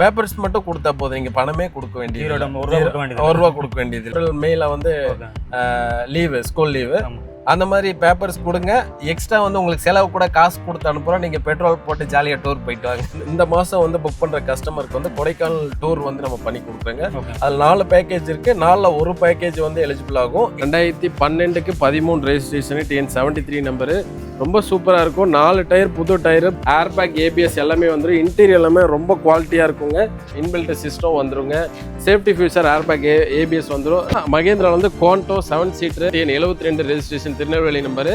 Papers மட்டும் கொடுத்தா போதும். நீங்க பணமே கொடுக்க வேண்டியது. ஒரு ரூபா கொடுக்க வேண்டியது ஒரு ரூபா கொடுக்க வேண்டியது மெயில வந்து லீவு ஸ்கூல் லீவு. அந்த மாதிரி பேப்பர்ஸ் கொடுங்க. எக்ஸ்ட்ரா வந்து உங்களுக்கு செலவு கூட காசு கொடுத்து அனுப்புறோம். நீங்க பெட்ரோல் போட்டு ஜாலியா டூர் போயிட்டு வாங்க. இந்த மாசம் வந்து புக் பண்ற கஸ்டமருக்கு வந்து கொடைக்கானல் டூர் வந்து நம்ம பண்ணி கொடுக்குறோங்க. அதில் நாலு பேக்கேஜ் இருக்கு. நாலில் ஒரு பேக்கேஜ் வந்து எலிஜிபிள் ஆகும். ரெண்டாயிரத்தி பன்னெண்டுக்கு பதிமூணு registration TN seventy three number ரொம்ப சூப்பராக இருக்கும். நாலு டயர் புது டயரு ஏர் பேக் ஏபிஎஸ் எல்லாமே வந்துடும் இன்டீரியர் எல்லாமே ரொம்ப குவாலிட்டியாக இருக்குங்க. இன்பில்ட் சிஸ்டம் வந்துருங்க. Safety feature air bag a ABS வந்துடும் மகேந்திரா வந்து கோண்டோ செவன் சீட்டர் டிஎன் எழுபத்தி ரெண்டு ரெஜிஸ்ட்ரேஷன் திருநெல்வேலி நம்பரு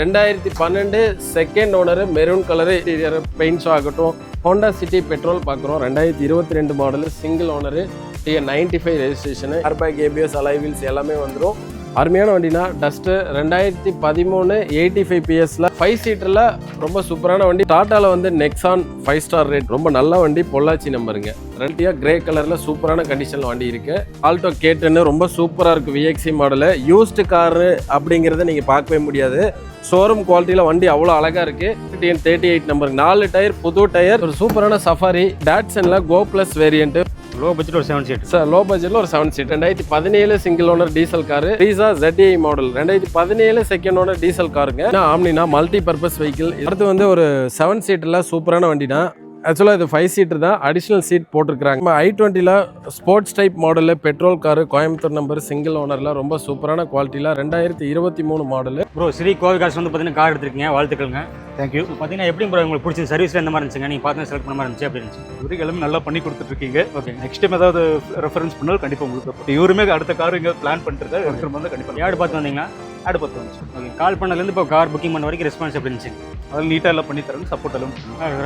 ரெண்டாயிரத்தி பன்னெண்டு second owner maroon colour interior பெயிண்ட்ஸும் ஆகட்டும். ஹோண்டா சிட்டி பெட்ரோல் பார்க்குறோம் ரெண்டாயிரத்தி இருபத்தி ரெண்டு model single owner TN ninety five registration airbag ABS alloy wheels எல்லாமே வந்துடும் அருமையான வண்டினா டஸ்ட்டு ரெண்டாயிரத்தி பதிமூணு எயிட்டி ஃபைவ் பிஎஸ்ல ஃபைவ் சீட்டரில் ரொம்ப சூப்பரான வண்டி. டாட்டாவில் வந்து நெக்ஸான் ஃபைவ் ஸ்டார் ரேட் ரொம்ப நல்ல வண்டி பொள்ளாச்சி நம்பருங்க. ரெண்டியாக கிரே கலரில் சூப்பரான கண்டிஷனில் வண்டி இருக்கு. ஆல்டோ கேட்டுன்னு ரொம்ப சூப்பராக இருக்குது விஎக்சி மாடலு யூஸ்டு காரு அப்படிங்கிறத நீங்கள் பார்க்கவே முடியாது. ஷோரூம் குவாலிட்டியில் வண்டி அவ்வளோ அழகாக இருக்குது டிஎன் தேர்ட்டி எயிட் நம்பர் நாலு டயர் புது டயர் ஒரு சூப்பரான Safari டேட்ஸனில் Go plus variant low budget ஒரு செவன் சீட் சார் லோ பட்ஜெட்ல ஒரு செவன் சீட் ரெண்டாயிரத்தி பதினேழு சிங்கிள் ஓனர் டீசல் காரு ரீசா ஜெட்ஏ மாடல் ரெண்டாயிரத்தி பதினேழு செகண்ட் ஓனர் டீசல் காருங்க ஆம்னினா மல்டி பர்பஸ் வெஹிக்கிள் அடுத்து வந்து ஒரு செவன் சீட்டில் சூப்பரான வண்டினா ஆக்சுவலாக இது ஃபைவ் சீட்டர் தான். அடிஷ்னல் சீட் போட்டிருக்காங்க நம்ம ஐ டுவெண்ட்டியில் sports type model petrol car Coimbatore number single ஓனரில் ரொம்ப சூப்பரான குவாலிட்டியில் ரெண்டாயிரத்தி இருபத்தி மூணு மாடலு ப்ரோ ஸ்ரீ கோவை காசு வந்து பார்த்தீங்கன்னா கார் எடுத்திருக்கீங்க. வாழ்த்துக்கள்ங்க. தேங்க்யூ பார்த்தீங்கன்னா எப்படி ப்ரோ உங்களுக்கு பிடிச்ச சர்வீஸில் எந்த மாதிரி இருந்துச்சுங்க? நீங்கள் பார்த்து செலக்ட் பண்ண மாதிரி இருந்துச்சு அப்படி இருந்துச்சு? இவருக்கு எல்லாமே நல்லா பண்ணி கொடுத்துட்ருக்கீங்க. ஓகே நெக்ஸ்ட் டைம் ஏதாவது ரெஃபரன்ஸ் பண்ணாலும் கண்டிப்பாக உங்களுக்கு இவருமே அடுத்த கார் இங்கே பிளான் பண்ணிட்டு எடுத்துகிட்டு வந்து கண்டிப்பாக யார்டு பார்த்து வந்தீங்களா? ஆடு வந்துச்சு. ஓகே கால் பண்ணதுலேருந்து இப்போ கார் புக்கிங் பண்ண வரைக்கும் ரெஸ்பான்ஸ் எப்படி இருந்துச்சு? அதில் நீட்டாக எல்லாம் பண்ணி தரேன் சப்போர்ட் எல்லாம்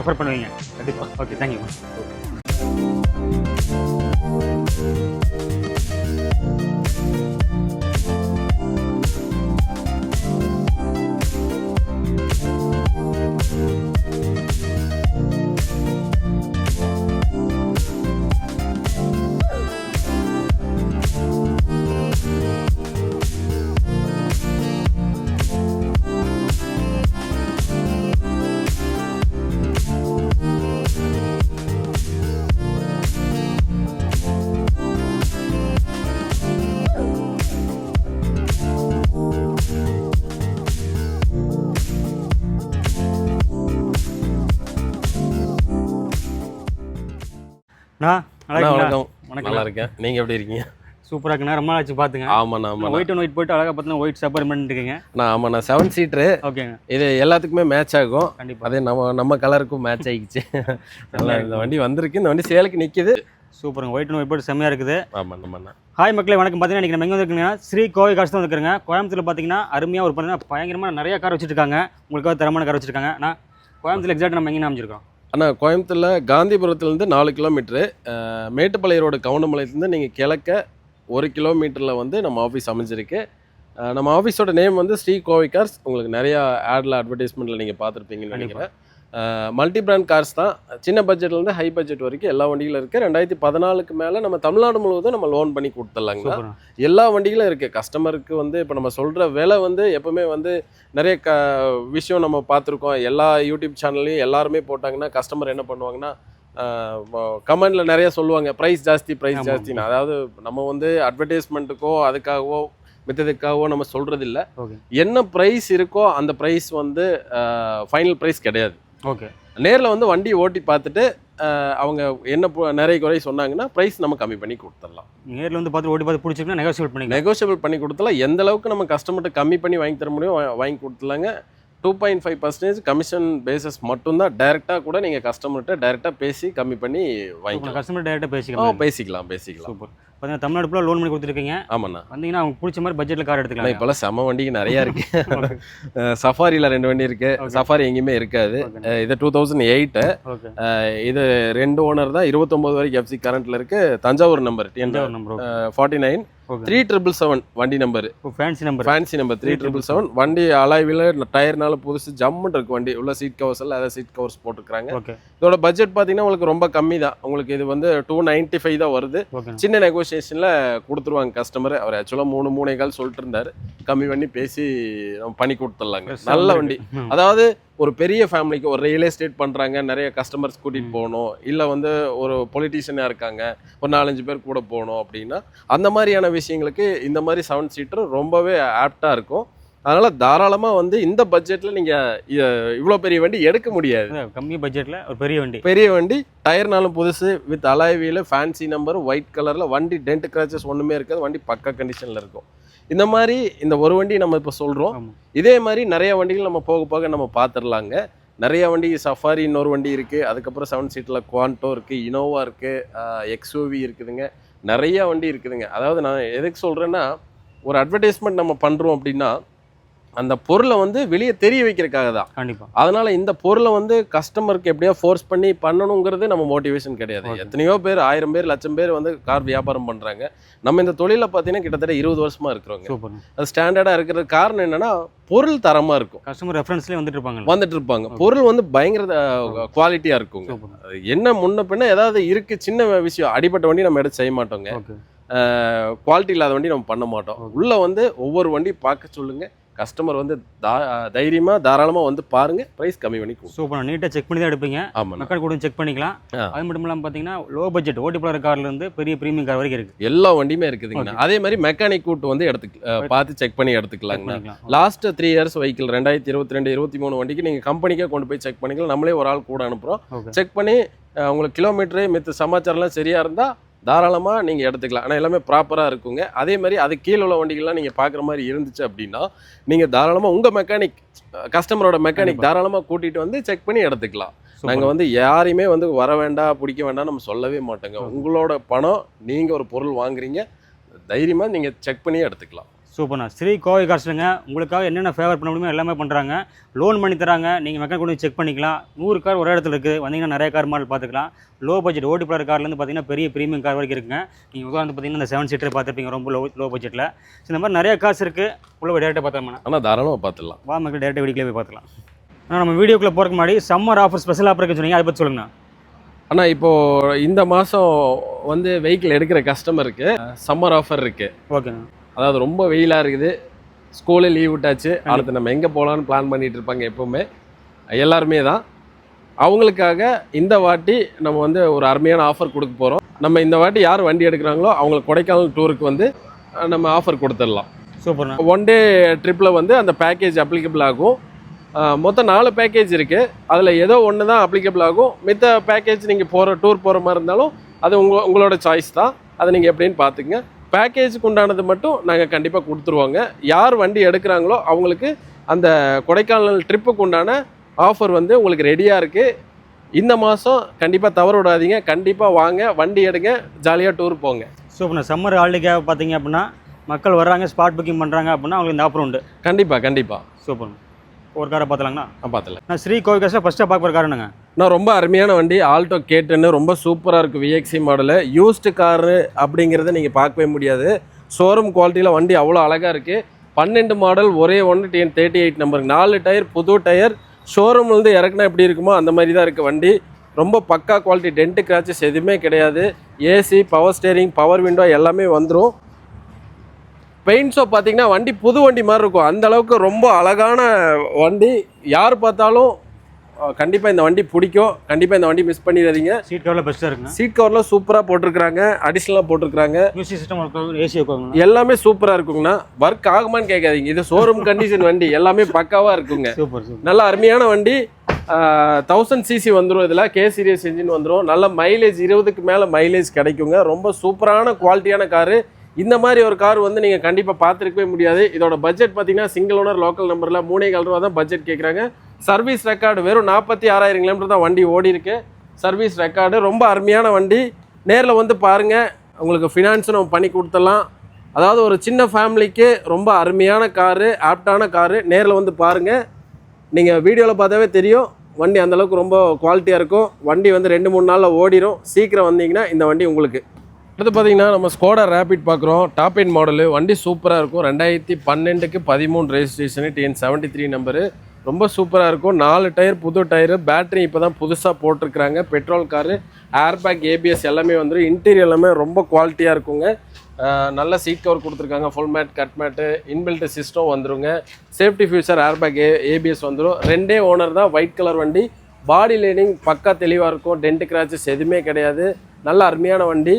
ரெஃபர் பண்ணுவீங்க. கண்டிப்பாக ஓகே தேங்க்யூ நான் இருக்கீங்களா வணக்கம் வணக்கம். நல்லா இருக்கேன் நீங்கள் எப்படி இருக்கீங்க? சூப்பராக இருக்குண்ணா. ரொம்ப நாள் ஆச்சு பார்த்துங்க ஆமாண்ணா. ஆமாண்ணா ஒயிட் அண்ட் ஒயிட் போயிட்டு அழகாக பார்த்தீங்கன்னா ஒயிட் சப்பர் பண்ணிட்டுருக்கீங்க நான் ஆமாண்ணா. செவன் சீட்ரு ஓகேங்க. இது எல்லாத்துக்குமே மேட்ச் ஆகும். கண்டிப்பாக அதே நம்ம நம்ம கலருக்கும் மேட்ச் ஆகிடுச்சு நல்லா இந்த வண்டி வந்திருக்கு. இந்த வண்டி சேலுக்கு நிற்கிது சூப்பருங்க. ஒயிட் அண்ட் ஒயிட் போட்டு செம்மையாக இருக்குது. ஆமாம் ஆமாண்ணா. ஹாய் மக்களே வணக்கம். பார்த்தீங்கன்னா இன்றைக்கி நம்ம எங்கே வந்துருக்கீங்கன்னா ஸ்ரீ கோவை காசு தான் வந்துருக்குங்க. கோயம்புத்தூர் பார்த்தீங்கன்னா அருமையாக ஒரு பார்த்தீங்கன்னா பயங்கரமாக நிறைய கார் வச்சுருக்காங்க. உங்களுக்காக தரமான கார் வச்சுருக்காங்க. ஆனால் கோயம்புத்தூர் எக்ஸாக்ட் நம்ம எங்கே அமைச்சிருக்கோம்? அண்ணா கோயம்புத்தூரில் காந்திபுரத்துலேருந்து நாலு கிலோமீட்ரு மேட்டுப்பாளைய ரோடு கவுண்டமலையிலேருந்து நீங்கள் கிழக்க ஒரு கிலோமீட்டரில் வந்து நம்ம ஆஃபீஸ் அமைஞ்சிருக்கு. நம்ம ஆஃபீஸோட நேம் வந்து ஸ்ரீ கோவிகார்ஸ். உங்களுக்கு நிறையா ஆடில் அட்வர்டைஸ்மெண்ட்டில் நீங்கள் பார்த்துருப்பீங்கன்னு நினைக்கிறேன். மல்டி பிராண்ட் கார்ஸ் தான். சின்ன பட்ஜெட்லேருந்து ஹை பட்ஜெட் வரைக்கும் எல்லா வண்டிகளும் இருக்குது ரெண்டாயிரத்தி பதினாலுக்கு மேலே நம்ம தமிழ்நாடு முழுவதும் நம்ம லோன் பண்ணி கொடுத்துடலாங்கண்ணா சூப்பர் எல்லா வண்டிகளும் இருக்குது கஸ்டமருக்கு வந்து இப்போ நம்ம சொல்கிற விலை வந்து எப்பவுமே வந்து நிறைய க விஷயம் நம்ம பார்த்துருக்கோம். எல்லா யூடியூப் சேனல்லையும் எல்லாருமே போட்டாங்கன்னா கஸ்டமர் என்ன பண்ணுவாங்கன்னா கமெண்டில் நிறைய சொல்லுவாங்க. ப்ரைஸ் ஜாஸ்தி ப்ரைஸ் ஜாஸ்தின்னு. அதாவது நம்ம வந்து அட்வர்டைஸ்மெண்ட்டுக்கோ அதுக்காகவோ மித்ததுக்காகவோ நம்ம சொல்கிறது இல்லை என்ன ப்ரைஸ் இருக்கோ அந்த ப்ரைஸ் வந்து ஃபைனல் ப்ரைஸ் கிடையாது. ஓகே. நேரில் வந்து வண்டி ஓட்டி பார்த்துட்டு அவங்க என்ன நிறைய குறை சொன்னாங்கன்னா ப்ரைஸ் நம்ம கம்மி பண்ணி கொடுத்துடலாம். நேரில் வந்து பார்த்து ஓடி பார்த்து பிடிச்சிருக்குன்னா நெகோசியேட் பண்ணிக்கலாம். நெகோஷியபிள் பண்ணி கொடுத்தலாம் எந்த அளவுக்கு நம்ம கஸ்டமர்கிட்ட கம்மி பண்ணி வாங்கி தர முடியும் வாங்கி கொடுத்துலாங்க two point five percentage commission basis மட்டும்தான். டைரெக்டாக கூட நீங்கள் கஸ்டமர்கிட்ட டைரெக்டாக பேசி கம்மி பண்ணி வாங்கிக்கலாம். கஸ்டமர் டேரெக்டாக பேசிக்கலாம் பேசிக்கலாம் பேசிக்கலாம். சூப்பர். பார்த்தீங்கன்னா தமிழ்நாடு லோன் பண்ணி கொடுத்துருக்கீங்க. ஆமாண்ணா. வந்தீங்கன்னா அவங்க பிடிச்ச மாதிரி பட்ஜெட்டில் கார் எடுத்துக்கலாம் இப்போல்லாம் செம வண்டிக்கு நிறையா இருக்கு. சஃபாரியில் ரெண்டு வண்டி இருக்கு. Okay. சஃபாரி எங்கேயுமே இருக்காது. இது டூ தௌசண்ட் எயிட்டு இது ரெண்டு ஓனர் தான். இருபத்தொம்போது வரைக்கும் எஃப்சி கரண்ட்டில் இருக்கு. Thanjavur number forty nine three triple seven வண்டி number fancy number fancy number three triple seven வண்டி அலாய்வில் டயர்னால புதுசு ஜம்முன்னு இருக்கு வண்டி. உள்ள சீட் கவர்ஸ் எல்லாம் அதை சீட் கவர்ஸ் போட்டுருக்காங்க இதோட பட்ஜெட் பார்த்தீங்கன்னா உங்களுக்கு ரொம்ப கம்மி தான். உங்களுக்கு இது வந்து டூ நைன்ட்டி ஃபைவ் தான் வருது. சின்ன நெகோசியேஷனில் கொடுத்துருவாங்க கஸ்டமர் அவர் ஆக்சுவலாக மூணு மூணே கால் சொல்லிட்டு இருந்தாரு. கம்மி பண்ணி பேசி நம்ம பண்ணி கொடுத்துடலாங்க. நல்ல வண்டி. அதாவது ஒரு பெரிய ஃபேமிலிக்கு ஒரு ரியல் எஸ்டேட் பண்ணுறாங்க நிறைய கஸ்டமர்ஸ் கூட்டிகிட்டு போகணும் இல்லை வந்து ஒரு பொலிட்டீஷியனாக இருக்காங்க ஒரு நாலஞ்சு பேர் கூட போகணும் அப்படின்னா அந்த மாதிரியான விஷயங்களுக்கு இந்த மாதிரி செவன் சீட்டர் ரொம்பவே ஆப்டாக இருக்கும். அதனால் தாராளமாக வந்து இந்த பட்ஜெட்டில் நீங்கள் இவ்வளோ பெரிய வண்டி எடுக்க முடியாது. கம்மி பட்ஜெட்டில் ஒரு பெரிய வண்டி. பெரிய வண்டி டயர்னாலும் புதுசு with alloy wheel fancy number white கலரில் வண்டி டென்ட் கிராச்சஸ் ஒன்றுமே இருக்காது வண்டி பக்கா கண்டிஷனில் இருக்கும். இந்த மாதிரி இந்த ஒரு வண்டி நம்ம இப்போ சொல்கிறோம் இதே மாதிரி நிறைய வண்டிகள் நம்ம போக போக நம்ம பார்த்துடலாங்க நிறைய வண்டி சஃபாரி இன்னொரு வண்டி இருக்குது அதுக்கப்புறம் செவன் சீட்டில் குவான்டோ இருக்குது இனோவா இருக்குது எக்ஸ்ஓவி இருக்குதுங்க. நிறைய வண்டி இருக்குதுங்க. அதாவது நான் எதுக்கு சொல்கிறேன்னா ஒரு அட்வர்டைஸ்மெண்ட் நம்ம பண்ணுறோம் அப்படின்னா அந்த பொருளை வந்து வெளியே தெரிய வைக்கிறதுக்காக தான். கண்டிப்பாக அதனால இந்த பொருளை வந்து கஸ்டமருக்கு எப்படியா ஃபோர்ஸ் பண்ணி பண்ணணுங்கிறது நம்ம மோட்டிவேஷன் கிடையாது. எத்தனையோ பேர் ஆயிரம் பேர் லட்சம் பேர் வந்து கார் வியாபாரம் பண்றாங்க. நம்ம இந்த தொழில பார்த்தீங்கன்னா கிட்டத்தட்ட இருபது வருஷமா இருக்கிறோங்க அது ஸ்டாண்டர்டா இருக்கிறது காரணம் என்னன்னா பொருள் தரமா இருக்கும். கஸ்டமர் ரெஃபரன்ஸ்லேயே வந்துட்டு இருப்பாங்க வந்துட்டு இருப்பாங்க. பொருள் வந்து பயங்கர குவாலிட்டியா இருக்குங்க. சூப்பர் அது என்ன முன்ன பின்ன ஏதாவது இருக்கு சின்ன விஷயம் அடிப்பட்ட வண்டி நம்ம எடுத்து செய்ய மாட்டோங்க. குவாலிட்டி இல்லாத வண்டி நம்ம பண்ண மாட்டோம். உள்ள வந்து ஒவ்வொரு வண்டி பார்க்க சொல்லுங்க. கஸ்டமர் வந்து தா- தைரியமா தாராளமா வந்து பாருங்க பிரைஸ் கம்மி பண்ணி சூப்பர். நீட்டாக செக் பண்ணி தான் எடுப்பீங்க. ஆமாண்ணா. மெக்கானிக் கூட செக் பண்ணிக்கலாம். அது மட்டும் இல்லாமல் பார்த்தீங்கன்னா லோ பட்ஜெட் ஓட்டி பிளர் கார்ல இருந்து பெரிய ப்ரீமியம் கார் வரைக்கும் இருக்கு. எல்லா வண்டியுமே இருக்குதுங்க. அதே மாதிரி மெக்கானிக் கூட்டு வந்து எடுத்து பார்த்து செக் பண்ணி எடுத்துக்கலாங்கண்ணா. லாஸ்ட் த்ரீ இயர்ஸ் வெஹிக்கிள் ரெண்டாயிரத்தி இருபத்தி ரெண்டு இருபத்தி மூணு வண்டிக்கு நீங்கள் கம்பெனிக்கே கொண்டு போய் செக் பண்ணிக்கலாம். நம்மளே ஒரு ஆள் கூட அனுப்புகிறோம் செக் பண்ணி உங்களுக்கு கிலோமீட்டரு மித்த சமாச்சாரம்லாம் சரியாக இருந்தால் தாராளமாக நீங்கள் எடுத்துக்கலாம் ஆனால் எல்லாமே ப்ராப்பராக இருக்குங்க அதே மாதிரி அது கீழே உள்ள வண்டிகள்லாம் நீங்கள் பார்க்குற மாதிரி இருந்துச்சு அப்படின்னா நீங்கள் தாராளமாக உங்கள் மெக்கானிக் கஸ்டமரோட மெக்கானிக். தாராளமாக கூட்டிகிட்டு வந்து செக் பண்ணி எடுத்துக்கலாம். நாங்கள் வந்து யாரையுமே வந்து வர வேண்டாம் பிடிக்க வேண்டாம் நம்ம சொல்லவே மாட்டோங்க. உங்களோட பணம் நீங்கள் ஒரு பொருள் வாங்குறீங்க தைரியமாக நீங்கள் செக் பண்ணி எடுத்துக்கலாம் சூப்பர்ண்ணா. ஸ்ரீ கோவை காசுங்க உங்களுக்காக என்னென்ன ஃபேவர் பண்ண முடியுமோ எல்லாமே பண்ணுறாங்க லோன் பண்ணி தராங்க நீங்கள் மெக்கானிக் கொண்டு செக் பண்ணிக்கலாம். நூறு கார் ஒரு இடத்துல இருக்குது வந்தீங்கன்னா நிறைய கார் மாடல் பார்த்துக்கலாம். லோ பட்ஜெட் ஓட்டி பிளர் கார்லேருந்து பார்த்தீங்கன்னா பெரிய ப்ரீமியம் கார் வரைக்கும் இருக்குங்க. நீங்கள் உதாரணத்து பார்த்தீங்கன்னா இந்த செவன் சீட்டர் பார்த்துருப்பீங்க ரொம்ப லோ லோ பட்ஜெட்டில் இந்த மாதிரி நிறைய காசு இருக்குது உள்ள டேரெக்டாக பார்த்தோம்னா ஆனால் தாராளமாக பார்த்துடலாம். வா மக்கள் டேரெக்டாக வீடியோக்குள்ளே போய் பார்த்துக்கலாம். ஆனால் நம்ம வீடியோக்குள்ளே போகிறக்கு முன்னாடி சம்மர் ஆஃபர் ஸ்பெஷல் ஆஃபர் இருக்குன்னு சொன்னீங்க அதை பற்றி சொல்லுங்கண்ணா. ஆனால் இப்போது இந்த மாதம் வந்து வெஹிக்கிள் எடுக்கிற கஸ்டமருக்கு சம்மர் ஆஃபர் இருக்குது ஓகேண்ணா. அதாவது ரொம்ப வெயிலாக இருக்குது. ஸ்கூலு லீவ் விட்டாச்சு. அடுத்து நம்ம எங்கே போகலான்னு பிளான் பண்ணிட்டு இருப்பாங்க எப்போவுமே. எல்லாருமே தான். அவங்களுக்காக இந்த வாட்டி நம்ம வந்து ஒரு அருமையான ஆஃபர் கொடுக்க போகிறோம் நம்ம இந்த வாட்டி யார் வண்டி எடுக்கிறாங்களோ அவங்களுக்கு கொடைக்கானல் டூருக்கு வந்து நம்ம ஆஃபர் கொடுத்துடலாம். சூப்பர்ண்ணா. ஒன் டே ட்ரிப்பில் வந்து அந்த பேக்கேஜ் அப்ளிகபிள் ஆகும். மொத்தம் நாலு பேக்கேஜ் இருக்குது அதில் ஏதோ ஒன்று தான் அப்ளிகபிள் ஆகும். மித்த பேக்கேஜ் நீங்கள் போகிற டூர் போகிற மாதிரி இருந்தாலும் அது உங்க உங்களோட சாய்ஸ் தான். அதை நீங்கள் எப்படின்னு பார்த்துங்க பேக்கேஜுக்கு உண்டானது மட்டும் நாங்கள் கண்டிப்பாக கொடுத்துருவோங்க. யார் வண்டி எடுக்கிறாங்களோ அவங்களுக்கு அந்த கொடைக்கானல் ட்ரிப்புக்கு உண்டான ஆஃபர் வந்து உங்களுக்கு ரெடியாக இருக்குது இந்த மாதம் கண்டிப்பாக தவற விடாதீங்க. கண்டிப்பாக வாங்க வண்டி எடுங்க ஜாலியாக டூர் போங்க. சூப்பர்ண்ணா சம்மர் ஹாலிடேக்காக பார்த்தீங்க அப்படின்னா மக்கள் வர்றாங்க ஸ்பாட் புக்கிங் பண்ணுறாங்க அப்படின்னா அவங்களுக்கு இந்த ஆஃபர் உண்டு. கண்டிப்பாக கண்டிப்பாக சூப்பர் ஒரு காரை பார்த்துலாங்கண்ணா நான் பார்த்துல. நான் ஸ்ரீ கோவை காசை ஃபஸ்ட்டாக பார்க்க போகிற காரணங்க நான் ரொம்ப அருமையான வண்டி ஆல்டோ கேட்டுன்னு ரொம்ப சூப்பராக இருக்குது விஎக்சி மாடலு யூஸ்டு காரு அப்படிங்கிறத நீங்கள் பார்க்கவே முடியாது. ஷோரூம் குவாலிட்டியில் வண்டி அவ்வளோ அழகாக இருக்குது பன்னெண்டு மாடல் ஒரே ஒன்று டிஎன் தேர்ட்டி எயிட் நம்பர் நாலு டயர் புது டயர் ஷோரூம்லேருந்து இறக்குனா எப்படி இருக்குமோ அந்த மாதிரி தான் இருக்குது வண்டி. ரொம்ப பக்கா குவாலிட்டி டென்ட்டு கிராச்சஸ் எதுவுமே கிடையாது. AC power steering power window எல்லாமே வந்துடும் பெயிண்ட் ஷோ பார்த்தீங்கன்னா வண்டி புது வண்டி மாதிரி இருக்கும். அந்த அளவுக்கு ரொம்ப அழகான வண்டி. யார் பார்த்தாலும் கண்டிப்பாக இந்த வண்டி பிடிக்கும். கண்டிப்பாக இந்த வண்டி மிஸ் பண்ணிடாதீங்க. சீட் கவரில் பெஸ்ட்டாக இருக்குங்க சீட் கவர்லாம் சூப்பராக போட்டிருக்கிறாங்க. அடிஷ்னலாக போட்டிருக்கிறாங்க. மியூசிக் சிஸ்டம் ஏசி எல்லாமே சூப்பராக இருக்குங்கண்ணா. ஒர்க் ஆகுமான்னு கேட்காதீங்க. இது ஷோரூம் கண்டிஷன் வண்டி. எல்லாமே பக்காவாக இருக்குங்க. சூப்பர் சூப்பர் நல்ல அருமையான வண்டி. தௌசண்ட் சிசி வந்துடும் இதில். கே சீரியஸ் இன்ஜின் வந்துடும் நல்ல மைலேஜ் இருபதுக்கு மேலே மைலேஜ் கிடைக்குங்க. ரொம்ப சூப்பரான குவாலிட்டியான காரு இந்த மாதிரி ஒரு கார் வந்து நீங்கள் கண்டிப்பாக பார்த்துருக்கவே முடியாது. இதோட பட்ஜெட் பார்த்தீங்கன்னா சிங்கிள் ஓனர் லோக்கல் நம்பரில் மூணே கால் ரூபா தான் பட்ஜெட் கேட்குறாங்க சர்வீஸ் ரெக்கார்டு வெறும் நாற்பத்தி ஆறாயிரம் கிலோமீட்டர் தான் வண்டி ஓடி இருக்கு சர்வீஸ் ரெக்கார்டு ரொம்ப அருமையான வண்டி. நேரில் வந்து பாருங்கள் உங்களுக்கு ஃபினான்ஸும் நம்ம பண்ணி கொடுத்துடலாம். அதாவது ஒரு சின்ன ஃபேமிலிக்கு ரொம்ப அருமையான காரு ஆப்டான காரு நேரில் வந்து பாருங்கள் நீங்கள் வீடியோவில் பார்த்தாவே தெரியும் வண்டி அந்தளவுக்கு ரொம்ப குவாலிட்டியாக இருக்கும். வண்டி வந்து ரெண்டு மூணு நாளில் ஓடிடும் சீக்கிரம் வந்தீங்கன்னா இந்த வண்டி உங்களுக்கு. அடுத்து பார்த்தீங்கன்னா நம்ம ஸ்கோடா ரேபிட் பார்க்குறோம். டாப் எண்ட் மாடலு வண்டி சூப்பராக இருக்கும். ரெண்டாயிரத்தி பன்னெண்டுக்கு பதிமூணு registration TN seventy three number ரொம்ப சூப்பராக இருக்கும். நாலு டயர் புது டயரு பேட்டரி இப்போ தான் புதுசாக போட்டிருக்கிறாங்க பெட்ரோல் காரு ஏர்பேக் ஏபிஎஸ் எல்லாமே வந்துடும் இன்டீரியர் எல்லாமே ரொம்ப குவாலிட்டியாக இருக்குங்க. நல்ல சீட் கவர் கொடுத்துருக்காங்க. Full mat cut mat inbuilt system வந்துருங்க. Safety feature airbag a ABS வந்துடும் ரெண்டே ஓனர் தான் ஒயிட் கலர் வண்டி. பாடி லைனிங் பக்கா தெளிவாக இருக்கும். டென்ட் கிராச்சஸ் எதுவுமே கிடையாது. நல்ல அருமையான வண்டி.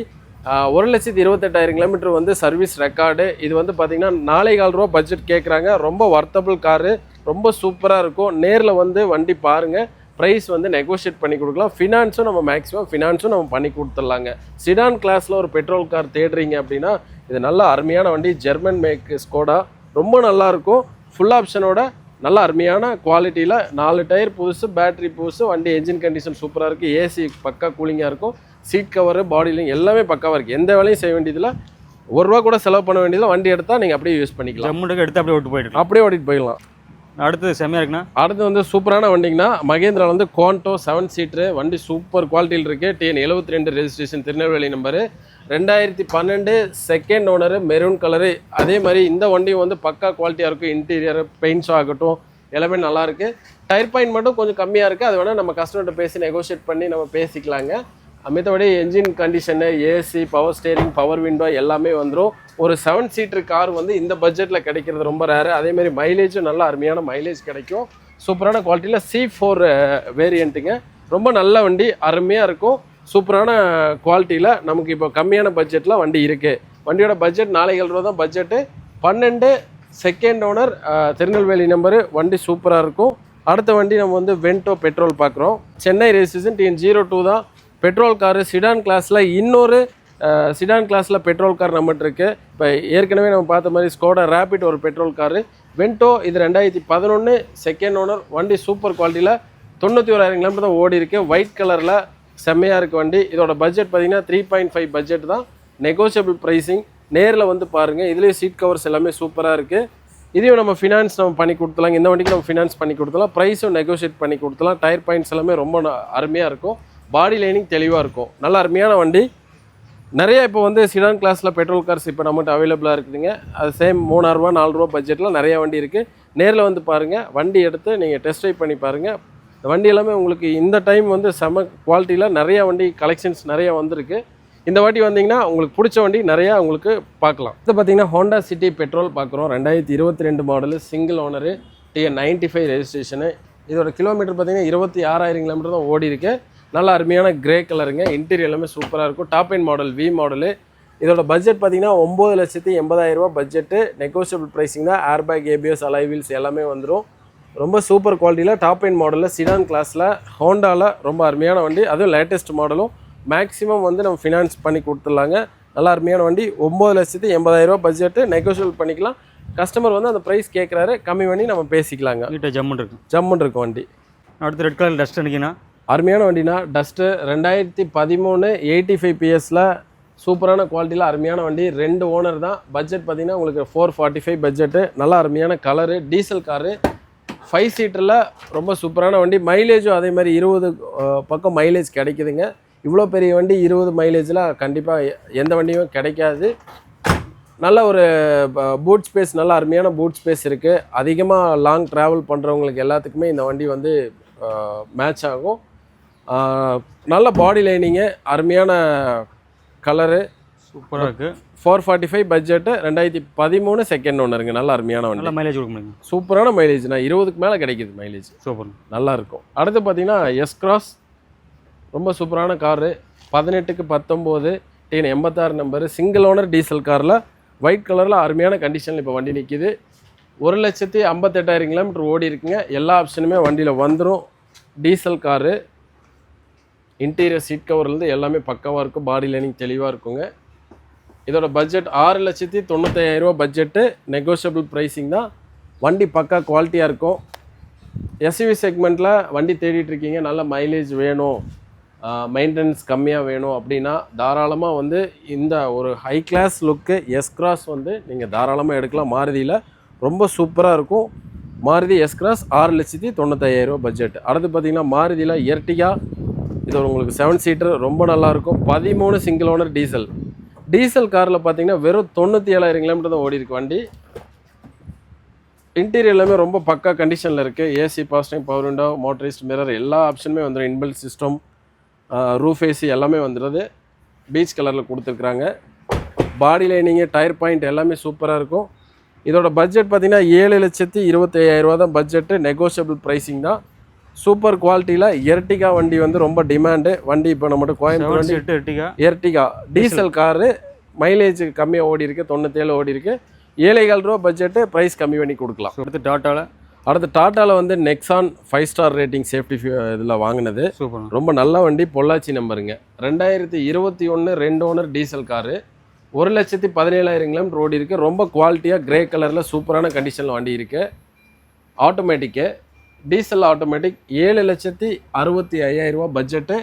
ஒரு லட்சத்தி இருபத்தெட்டாயிரம் கிலோமீட்டர் வந்து சர்வீஸ் ரெக்கார்டு. இது வந்து பார்த்திங்கன்னா நாலே கால் ரூபா பட்ஜெட் கேட்குறாங்க ரொம்ப ஒர்த்தபிள் காரு ரொம்ப சூப்பராக இருக்கும். நேரில் வந்து வண்டி பாருங்கள் ப்ரைஸ் வந்து நெகோஷியேட் பண்ணி கொடுக்கலாம். ஃபினான்ஸும் நம்ம மேக்ஸிமம் ஃபினான்ஸும் நம்ம பண்ணி கொடுத்துடலாங்க. சிடான் கிளாஸில் ஒரு பெட்ரோல் கார் தேடுறீங்க அப்படின்னா இது நல்ல அருமையான வண்டி. ஜெர்மன் மேக் ஸ்கோடா ரொம்ப நல்லா இருக்கும். ஃபுல் ஆப்ஷனோட நல்ல அருமையான குவாலிட்டியில் நாலு டயர் புதுசு பேட்டரி புதுசு வண்டி என்ஜின் கண்டிஷன் சூப்பராக இருக்குது ஏசி பக்கா கூலிங்காக இருக்கும். சீட் கவரு பாடிலிங் எல்லாமே பக்காவாக இருக்குது எந்த வேலையும் செய்ய வேண்டியதில்ல. ஒரு ரூபா கூட செலவு பண்ண வேண்டியதில்ல. வண்டி எடுத்தால் நீங்கள் அப்படியே யூஸ் பண்ணிக்கலாம். ஜம்முண்டுக்கு எடுத்து அப்படியே விட்டு போயிட்டு அப்படியே ஓட்டிட்டு போயிடலாம். அடுத்தது செம்மையாக இருக்குண்ணா? அடுத்து வந்து சூப்பரான வண்டிங்கன்னா மகேந்திரா வந்து கோண்டோ செவன் சீட்ரு வண்டி சூப்பர் குவாலிட்டியில் இருக்குது டிஎன் எழுபத்தி ரெண்டு ரெஜிஸ்ட்ரேஷன் திருநெல்வேலி நம்பரு ரெண்டாயிரத்தி பன்னெண்டு செகண்ட் ஓனரு மெரூன் கலரு அதே மாதிரி இந்த வண்டியும் வந்து பக்கா குவாலிட்டியாக இருக்கும். இன்டீரியர் பெயிண்ட்ஸும் ஆகட்டும் எல்லாமே நல்லா இருக்கு. டயர் பாயிண்ட் மட்டும் கொஞ்சம் கம்மியாக இருக்குது அது வேணால் நம்ம கஸ்டமர்கிட்ட பேசி நெகோஷியேட் பண்ணி நம்ம பேசிக்கலாங்க. மித்தபடி engine condition AC power steering power window எல்லாமே வந்துடும் ஒரு செவன் சீட்டர் கார் வந்து இந்த பட்ஜெட்டில் கிடைக்கிறது ரொம்ப ரேரு அதேமாதிரி மைலேஜும் நல்ல அருமையான மைலேஜ் கிடைக்கும். சூப்பரான குவாலிட்டியில் சி ஃபோர் வேரியண்ட்டுங்க ரொம்ப நல்ல வண்டி அருமையாக இருக்கும். சூப்பரான குவாலிட்டியில் நமக்கு இப்போ கம்மியான பட்ஜெட்டில் வண்டி இருக்குது வண்டியோட பட்ஜெட் நாளைகள் ரூபா தான் பட்ஜெட்டு பன்னெண்டு செகண்ட் ஓனர் திருநெல்வேலி நம்பரு வண்டி சூப்பராக இருக்கும். அடுத்த வண்டி நம்ம வந்து வென்டோ பெட்ரோல் பார்க்குறோம் Chennai registration TN zero two தான். பெட்ரோல் காரு சிடான் கிளாஸில் இன்னொரு சிடான் கிளாஸில் பெட்ரோல் கார் நம்மகிட்ட இருக்குது இப்போ ஏற்கனவே நம்ம பார்த்த மாதிரி ஸ்கோடா ரேபிட் ஒரு பெட்ரோல் காரு. வென்டோ இது ரெண்டாயிரத்தி பதினொன்று செகண்ட் ஓனர் வண்டி சூப்பர் குவாலிட்டியில் தொண்ணூற்றி ஓராயிரம் கிலோமீட்டர் தான் ஓடி இருக்குது ஒயிட் கலரில் செம்மையாக இருக்குது வண்டி. இதோட பட்ஜெட் பார்த்தீங்கன்னா த்ரீ பாயிண்ட் ஃபைவ் பட்ஜெட் தான். நெகோஷியபிள் ப்ரைஸிங் நேரில் வந்து பாருங்கள் இதுலேயும் சீட் கவர்ஸ் எல்லாமே சூப்பராக இருக்குது இதையும் நம்ம ஃபினான்ஸ் நம்ம பண்ணி கொடுத்துலாம் இந்த வண்டிக்கு நம்ம ஃபினான்ஸ் பண்ணி கொடுத்துலாம் ப்ரைஸும் நெகோஷியேட் பண்ணி கொடுத்துலாம் டயர் பாயிண்ட்ஸ் எல்லாமே ரொம்ப அருமையாக இருக்கும். பாடி லைனிங் தெளிவாக இருக்கும். நல்ல அருமையான வண்டி. நிறைய இப்போ வந்து சிடான் கிளாஸில் பெட்ரோல் கார்ஸ் இப்போ நம்மகிட்ட அவைலபிளாக இருக்குதுங்க. அது சேம் மூணாயிரரூபா நாலு ரூபா பட்ஜெட்டில் நிறைய வண்டி இருக்குது நேரில் வந்து பாருங்கள் வண்டி எடுத்து நீங்கள் டெஸ்ட் ட்ரைவ் பண்ணி பாருங்கள் இந்த வண்டி எல்லாமே உங்களுக்கு இந்த டைம் வந்து செம குவாலிட்டியில் நிறையா வண்டி கலெக்ஷன்ஸ் நிறையா வந்திருக்கு. இந்த வாட்டி வந்தீங்கன்னா உங்களுக்கு பிடிச்ச வண்டி நிறையா உங்களுக்கு பார்க்கலாம். இது பார்த்தீங்கன்னா ஹோண்டா சிட்டி பெட்ரோல் பார்க்குறோம். ரெண்டாயிரத்தி இருபத்தி ரெண்டு model single owner TN ninety five registration இதோட கிலோமீட்டர் பார்த்தீங்கன்னா இருபத்தி ஆறாயிரம் கிலோமீட்டர் தான் ஓடி இருக்குது நல்ல அருமையான கிரே கலருங்க இன்டீரியர் எல்லாமே சூப்பராக இருக்கும். Top end model V model இதோட பட்ஜெட் பார்த்தீங்கன்னா ஒம்பது லட்சத்தி எண்பதாயிரம் ரூபாய் பட்ஜெட்டு நெகோஷியபிள் ப்ரைஸிங் தான். ஏர்பேக் ஏபிஎஸ் அலைவீல்ஸ் எல்லாமே வந்துடும் ரொம்ப சூப்பர் குவாலிட்டியில் டாப் எண்ட் மாடலில் சிடான் கிளாஸில் ஹோண்டாவில் ரொம்ப அருமையான வண்டி. அதுவும் லேட்டஸ்ட் மாடலும் மேக்ஸிமம் வந்து நம்ம ஃபினான்ஸ் பண்ணி கொடுத்துடலாங்க. நல்ல அருமையான வண்டி. ஒம்பது லட்சத்தி எண்பதாயிரம் ரூபாய் பட்ஜெட்டு நெகோஷியபிள் பண்ணிக்கலாம். கஸ்டமர் வந்து அந்த ப்ரைஸ் கேட்குறாரு கம்மி பண்ணி நம்ம பேசிக்கலாங்க. வீட்டை ஜம்முன்னு இருக்கு. ஜம்முன்னு இருக்கும் வண்டி. அடுத்து ரெட் கலர் டஸ்ட் அன்னைக்குண்ணா அருமையான வண்டினா டஸ்ட்டு ரெண்டாயிரத்தி பதிமூணு எயிட்டி ஃபைவ் பிஎஸில் சூப்பரான குவாலிட்டியில் அருமையான வண்டி. ரெண்டு ஓனர் தான். பட்ஜெட் பார்த்தீங்கன்னா உங்களுக்கு ஃபோர் ஃபார்ட்டி ஃபைவ் பட்ஜெட்டு நல்லா அருமையான கலரு டீசல் காரு ஃபைவ் சீட்டரில் ரொம்ப சூப்பரான வண்டி. மைலேஜும் அதே மாதிரி இருபது பக்கம் மைலேஜ் கிடைக்குதுங்க. இவ்வளோ பெரிய வண்டி இருபது மைலேஜில் கண்டிப்பாக எந்த வண்டியும் கிடைக்காது. நல்ல ஒரு பூட் ஸ்பேஸ் நல்ல அருமையான பூட் ஸ்பேஸ் இருக்குது அதிகமாக லாங் ட்ராவல் பண்ணுறவங்களுக்கு எல்லாத்துக்குமே இந்த வண்டி வந்து மேட்ச் ஆகும். நல்ல பாடி லைனிங்கு அருமையான கலரு சூப்பராக இருக்குது ஃபோர் ஃபார்ட்டி ஃபைவ் பட்ஜெட்டு ரெண்டாயிரத்தி பதிமூணு செகண்ட் ஒன்றுங்க நல்ல அருமையான வண்டி. மைலேஜ் கொடுக்க முடியுங்க சூப்பரான மைலேஜ்னா இருபதுக்கு மேலே கிடைக்குது மைலேஜ் சூப்பர் நல்லா இருக்கும். அடுத்து பார்த்தீங்கன்னா எஸ் கிராஸ் ரொம்ப சூப்பரான காரு பதினெட்டுக்கு பத்தொம்போது டிஎன் எண்பத்தாறு நம்பரு சிங்கிள் ஓனர் டீசல் காரில் ஒயிட் கலரில் அருமையான கண்டிஷனில் இப்போ வண்டி நிற்கிது ஒரு லட்சத்தி ஐம்பத்தெட்டாயிரம் கிலோமீட்டர் ஓடி இருக்குங்க. எல்லா ஆப்ஷனுமே வண்டியில் வந்துடும் டீசல் காரு இன்டீரியர் சீட் கவர்லேருந்து எல்லாமே பக்காவாக இருக்கும். பாடி லைனிங் தெளிவாக இருக்குங்க. இதோட பட்ஜெட் ஆறு லட்சத்தி தொண்ணூத்தையாயிரரூபா பட்ஜெட்டு நெகோஷியபிள் ப்ரைஸிங் தான். வண்டி பக்கா குவாலிட்டியாக இருக்கும். எஸ்யூவி செக்மெண்ட்டில் வண்டி தேடிட்டுருக்கீங்க நல்ல மைலேஜ் வேணும். மெயின்டெனன்ஸ் கம்மியாக வேணும் அப்படின்னா தாராளமாக வந்து இந்த ஒரு high class look S Cross வந்து நீங்கள் தாராளமாக எடுக்கலாம். மாருதியில் ரொம்ப சூப்பராக இருக்கும். மாருதி எஸ் கிராஸ் ஆறு லட்சத்தி தொண்ணூத்தையாயிரம் பட்ஜெட் அடுத்து பார்த்திங்கன்னா மாருதியில் எர்டிகா இது உங்களுக்கு செவன் சீட்டர் ரொம்ப நல்லாயிருக்கும். பதிமூணு சிங்கிள் ஓனர் டீசல் டீசல் காரில் பார்த்தீங்கன்னா வெறும் தொண்ணூற்றி ஏழாயிரம் கிலோமீட்டர் தான் ஓடி இருக்கு வண்டி. இன்டீரியர் எல்லாமே ரொம்ப பக்கா கண்டிஷனில் இருக்குது ஏசி பாஸ்டிங் பவர் விண்டோ மோட்டரிஸ்ட் மிரர் எல்லா ஆப்ஷனுமே வந்துடும் இன்பில் சிஸ்டம் ரூஃப் ஏசி எல்லாமே வந்துடுது பீச் கலரில் கொடுத்துருக்குறாங்க. பாடி லைனிங்கு டயர் பாயிண்ட் எல்லாமே சூப்பராக இருக்கும். இதோட பட்ஜெட் பார்த்தீங்கன்னா ஏழு லட்சத்தி இருபத்தி ஐயாயிரரூவா தான் பட்ஜெட்டு நெகோஷியபிள் ப்ரைஸிங் தான். சூப்பர் குவாலிட்டியில் எர்டிகா வண்டி வந்து ரொம்ப டிமாண்டு. வண்டி இப்போ நம்மகிட்ட கோயம்புத்தூர் வண்டி. எட்டிகா எர்டிகா. டீசல் காரு மைலேஜ் கம்மியாக ஓடி இருக்கு. தொண்ணூத்தேழு ஓடி இருக்கு. ஏழைகால் ரூபா பட்ஜெட்டு ப்ரைஸ் கம்மி பண்ணி கொடுக்கலாம். அடுத்து டாட்டாவில் அடுத்து டாட்டாவில் வந்து Nexon five star rating safety இதில் வாங்கினது. சூப்பர் ரொம்ப நல்ல வண்டி. பொள்ளாச்சி நம்பருங்க. ரெண்டாயிரத்தி இருபத்தி ஒன்று ரெண்டு ஓனர் டீசல் காரு ஒரு லட்சத்தி பதினேழாயிரம் கிலோமீட்டர் ஓடி இருக்கு. ரொம்ப குவாலிட்டியாக கிரே கலரில் சூப்பரான கண்டிஷனில் வண்டி இருக்கு. ஆட்டோமேட்டிக்கு டீசல் ஆட்டோமேட்டிக் ஏழு லட்சத்தி அறுபத்தி ஐயாயிரம் ரூபா பட்ஜெட்டு.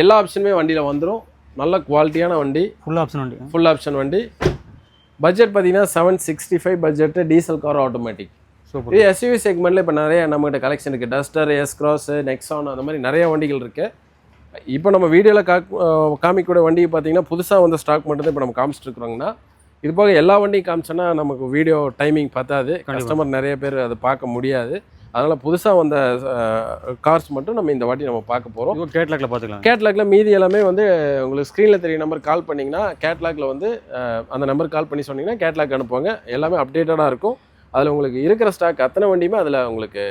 எல்லா ஆப்ஷனுமே வண்டியில் வந்துடும் நல்ல குவாலிட்டியான வண்டி. ஃபுல் ஆப்ஷன் வண்டி. ஃபுல் ஆப்ஷன் வண்டி. பட்ஜெட் பார்த்தீங்கன்னா seven sixty five budget diesel car automatic super. இது எஸ்யூவி செக்மெண்ட்டில் இப்போ நிறைய நம்மகிட்ட கலெக்ஷன் இருக்குது டஸ்டர் எஸ் கிராஸ் நெக்ஸான் அந்த மாதிரி நிறைய வண்டிகள் இருக்குது இப்போ நம்ம வீடியோவில் கா காமிக்கக்கூடிய வண்டி பார்த்தீங்கன்னா புதுசாக வந்த ஸ்டாக் மட்டும் தான் இப்போ நம்ம காமிச்சிட்டு இருக்கிறோங்கன்னா இது போக எல்லா வண்டியும் காமிச்சோன்னா நமக்கு வீடியோ டைமிங் பத்தாது. கஸ்டமர் நிறைய பேர் அதை பார்க்க முடியாது. அதனால் புதுசாக வந்த கார்ஸ் மட்டும் நம்ம இந்த வாட்டி நம்ம பார்க்க போகிறோம் கேட்லாக்ல பார்த்துக்கலாம். கேட்லாக்ல மீதி எல்லாமே வந்து உங்களுக்கு ஸ்க்ரீனில் தெரிய நம்பர் கால் பண்ணிங்கன்னா கேட்லாக்ல வந்து அந்த நம்பர் கால் பண்ணி சொன்னீங்கன்னா கேட்லாக் அனுப்புவாங்க. எல்லாமே அப்டேட்டடாக இருக்கும். அதில் உங்களுக்கு இருக்கிற ஸ்டாக் அத்தனை வண்டியுமே அதில் உங்களுக்கு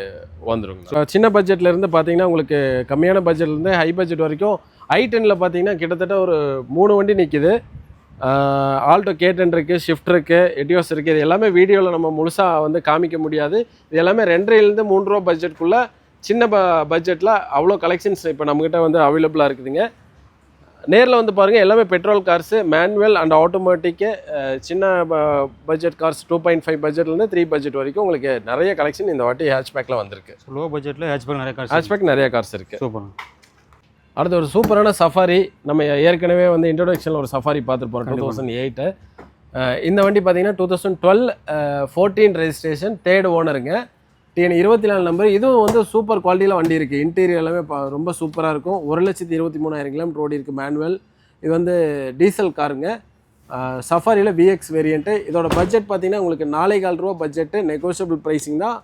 வந்துருங்க. சின்ன பட்ஜெட்ல இருந்து பார்த்தீங்கன்னா உங்களுக்கு கம்மியான பட்ஜெட்லேருந்து ஹை பட்ஜெட் வரைக்கும் ஐ டென்னில் பார்த்தீங்கன்னா கிட்டத்தட்ட ஒரு மூணு வண்டி நிற்கிது ஆல்டோ கே டென் இருக்குது ஷிஃப்ட் இருக்குது எட்டியோஸ் இருக்குது இது எல்லாமே வீடியோவில் நம்ம முழுசாக வந்து காமிக்க முடியாது. இது எல்லாமே ரெண்டரைலேருந்து மூணு ரூபா பட்ஜெட்குள்ளே சின்ன ப பட்ஜெட்டில் அவ்வளோ கலெக்ஷன்ஸ் இப்போ நம்மக்கிட்ட வந்து அவைலபிளாக இருக்குதுங்க. நேரில் வந்து பாருங்கள் எல்லாமே petrol cars manual and automatic சின்ன budget cars two point five பட்ஜெட்லேருந்து three budget வரைக்கும் உங்களுக்கு நிறைய கலெக்ஷன் இந்த வாட்டி ஹேட்ச்பேக்கில் வந்திருக்கு. லோ பட்ஜெட்டில் ஹேட்ச்பேக் நிறைய காசு ஹேட்ச்பேக் நிறைய கார்ஸ் இருக்குது சூப்பர் அடுத்து ஒரு சூப்பரான சஃபாரி. நம்ம ஏற்கனவே வந்து இன்ட்ரோடக்ஷனில் ஒரு சஃபாரி பார்த்துருப்போம் டூ தௌசண்ட் எயிட்டு இந்த வண்டி பார்த்தீங்கன்னா two thousand twelve fourteen registration third ஓனருங்க TN இருபத்தி நாலு நம்பர் இதுவும் வந்து சூப்பர் குவாலிட்டியில் வண்டி இருக்குது இன்டீரியர் எல்லாமே ரொம்ப சூப்பராக இருக்கும். ஒரு லட்சத்தி இருபத்தி மூணாயிரம் கிலோமீட்டர் ஓடி இருக்குது மேனுவல் இது வந்து டீசல் காருங்க சஃபாரியில் விஎக்ஸ் வேரியண்ட்டு இதோட பட்ஜெட் பார்த்தீங்கன்னா உங்களுக்கு நாலே கால் ரூபா பட்ஜெட்டு நெகோஷியபிள் ப்ரைஸிங் தான்.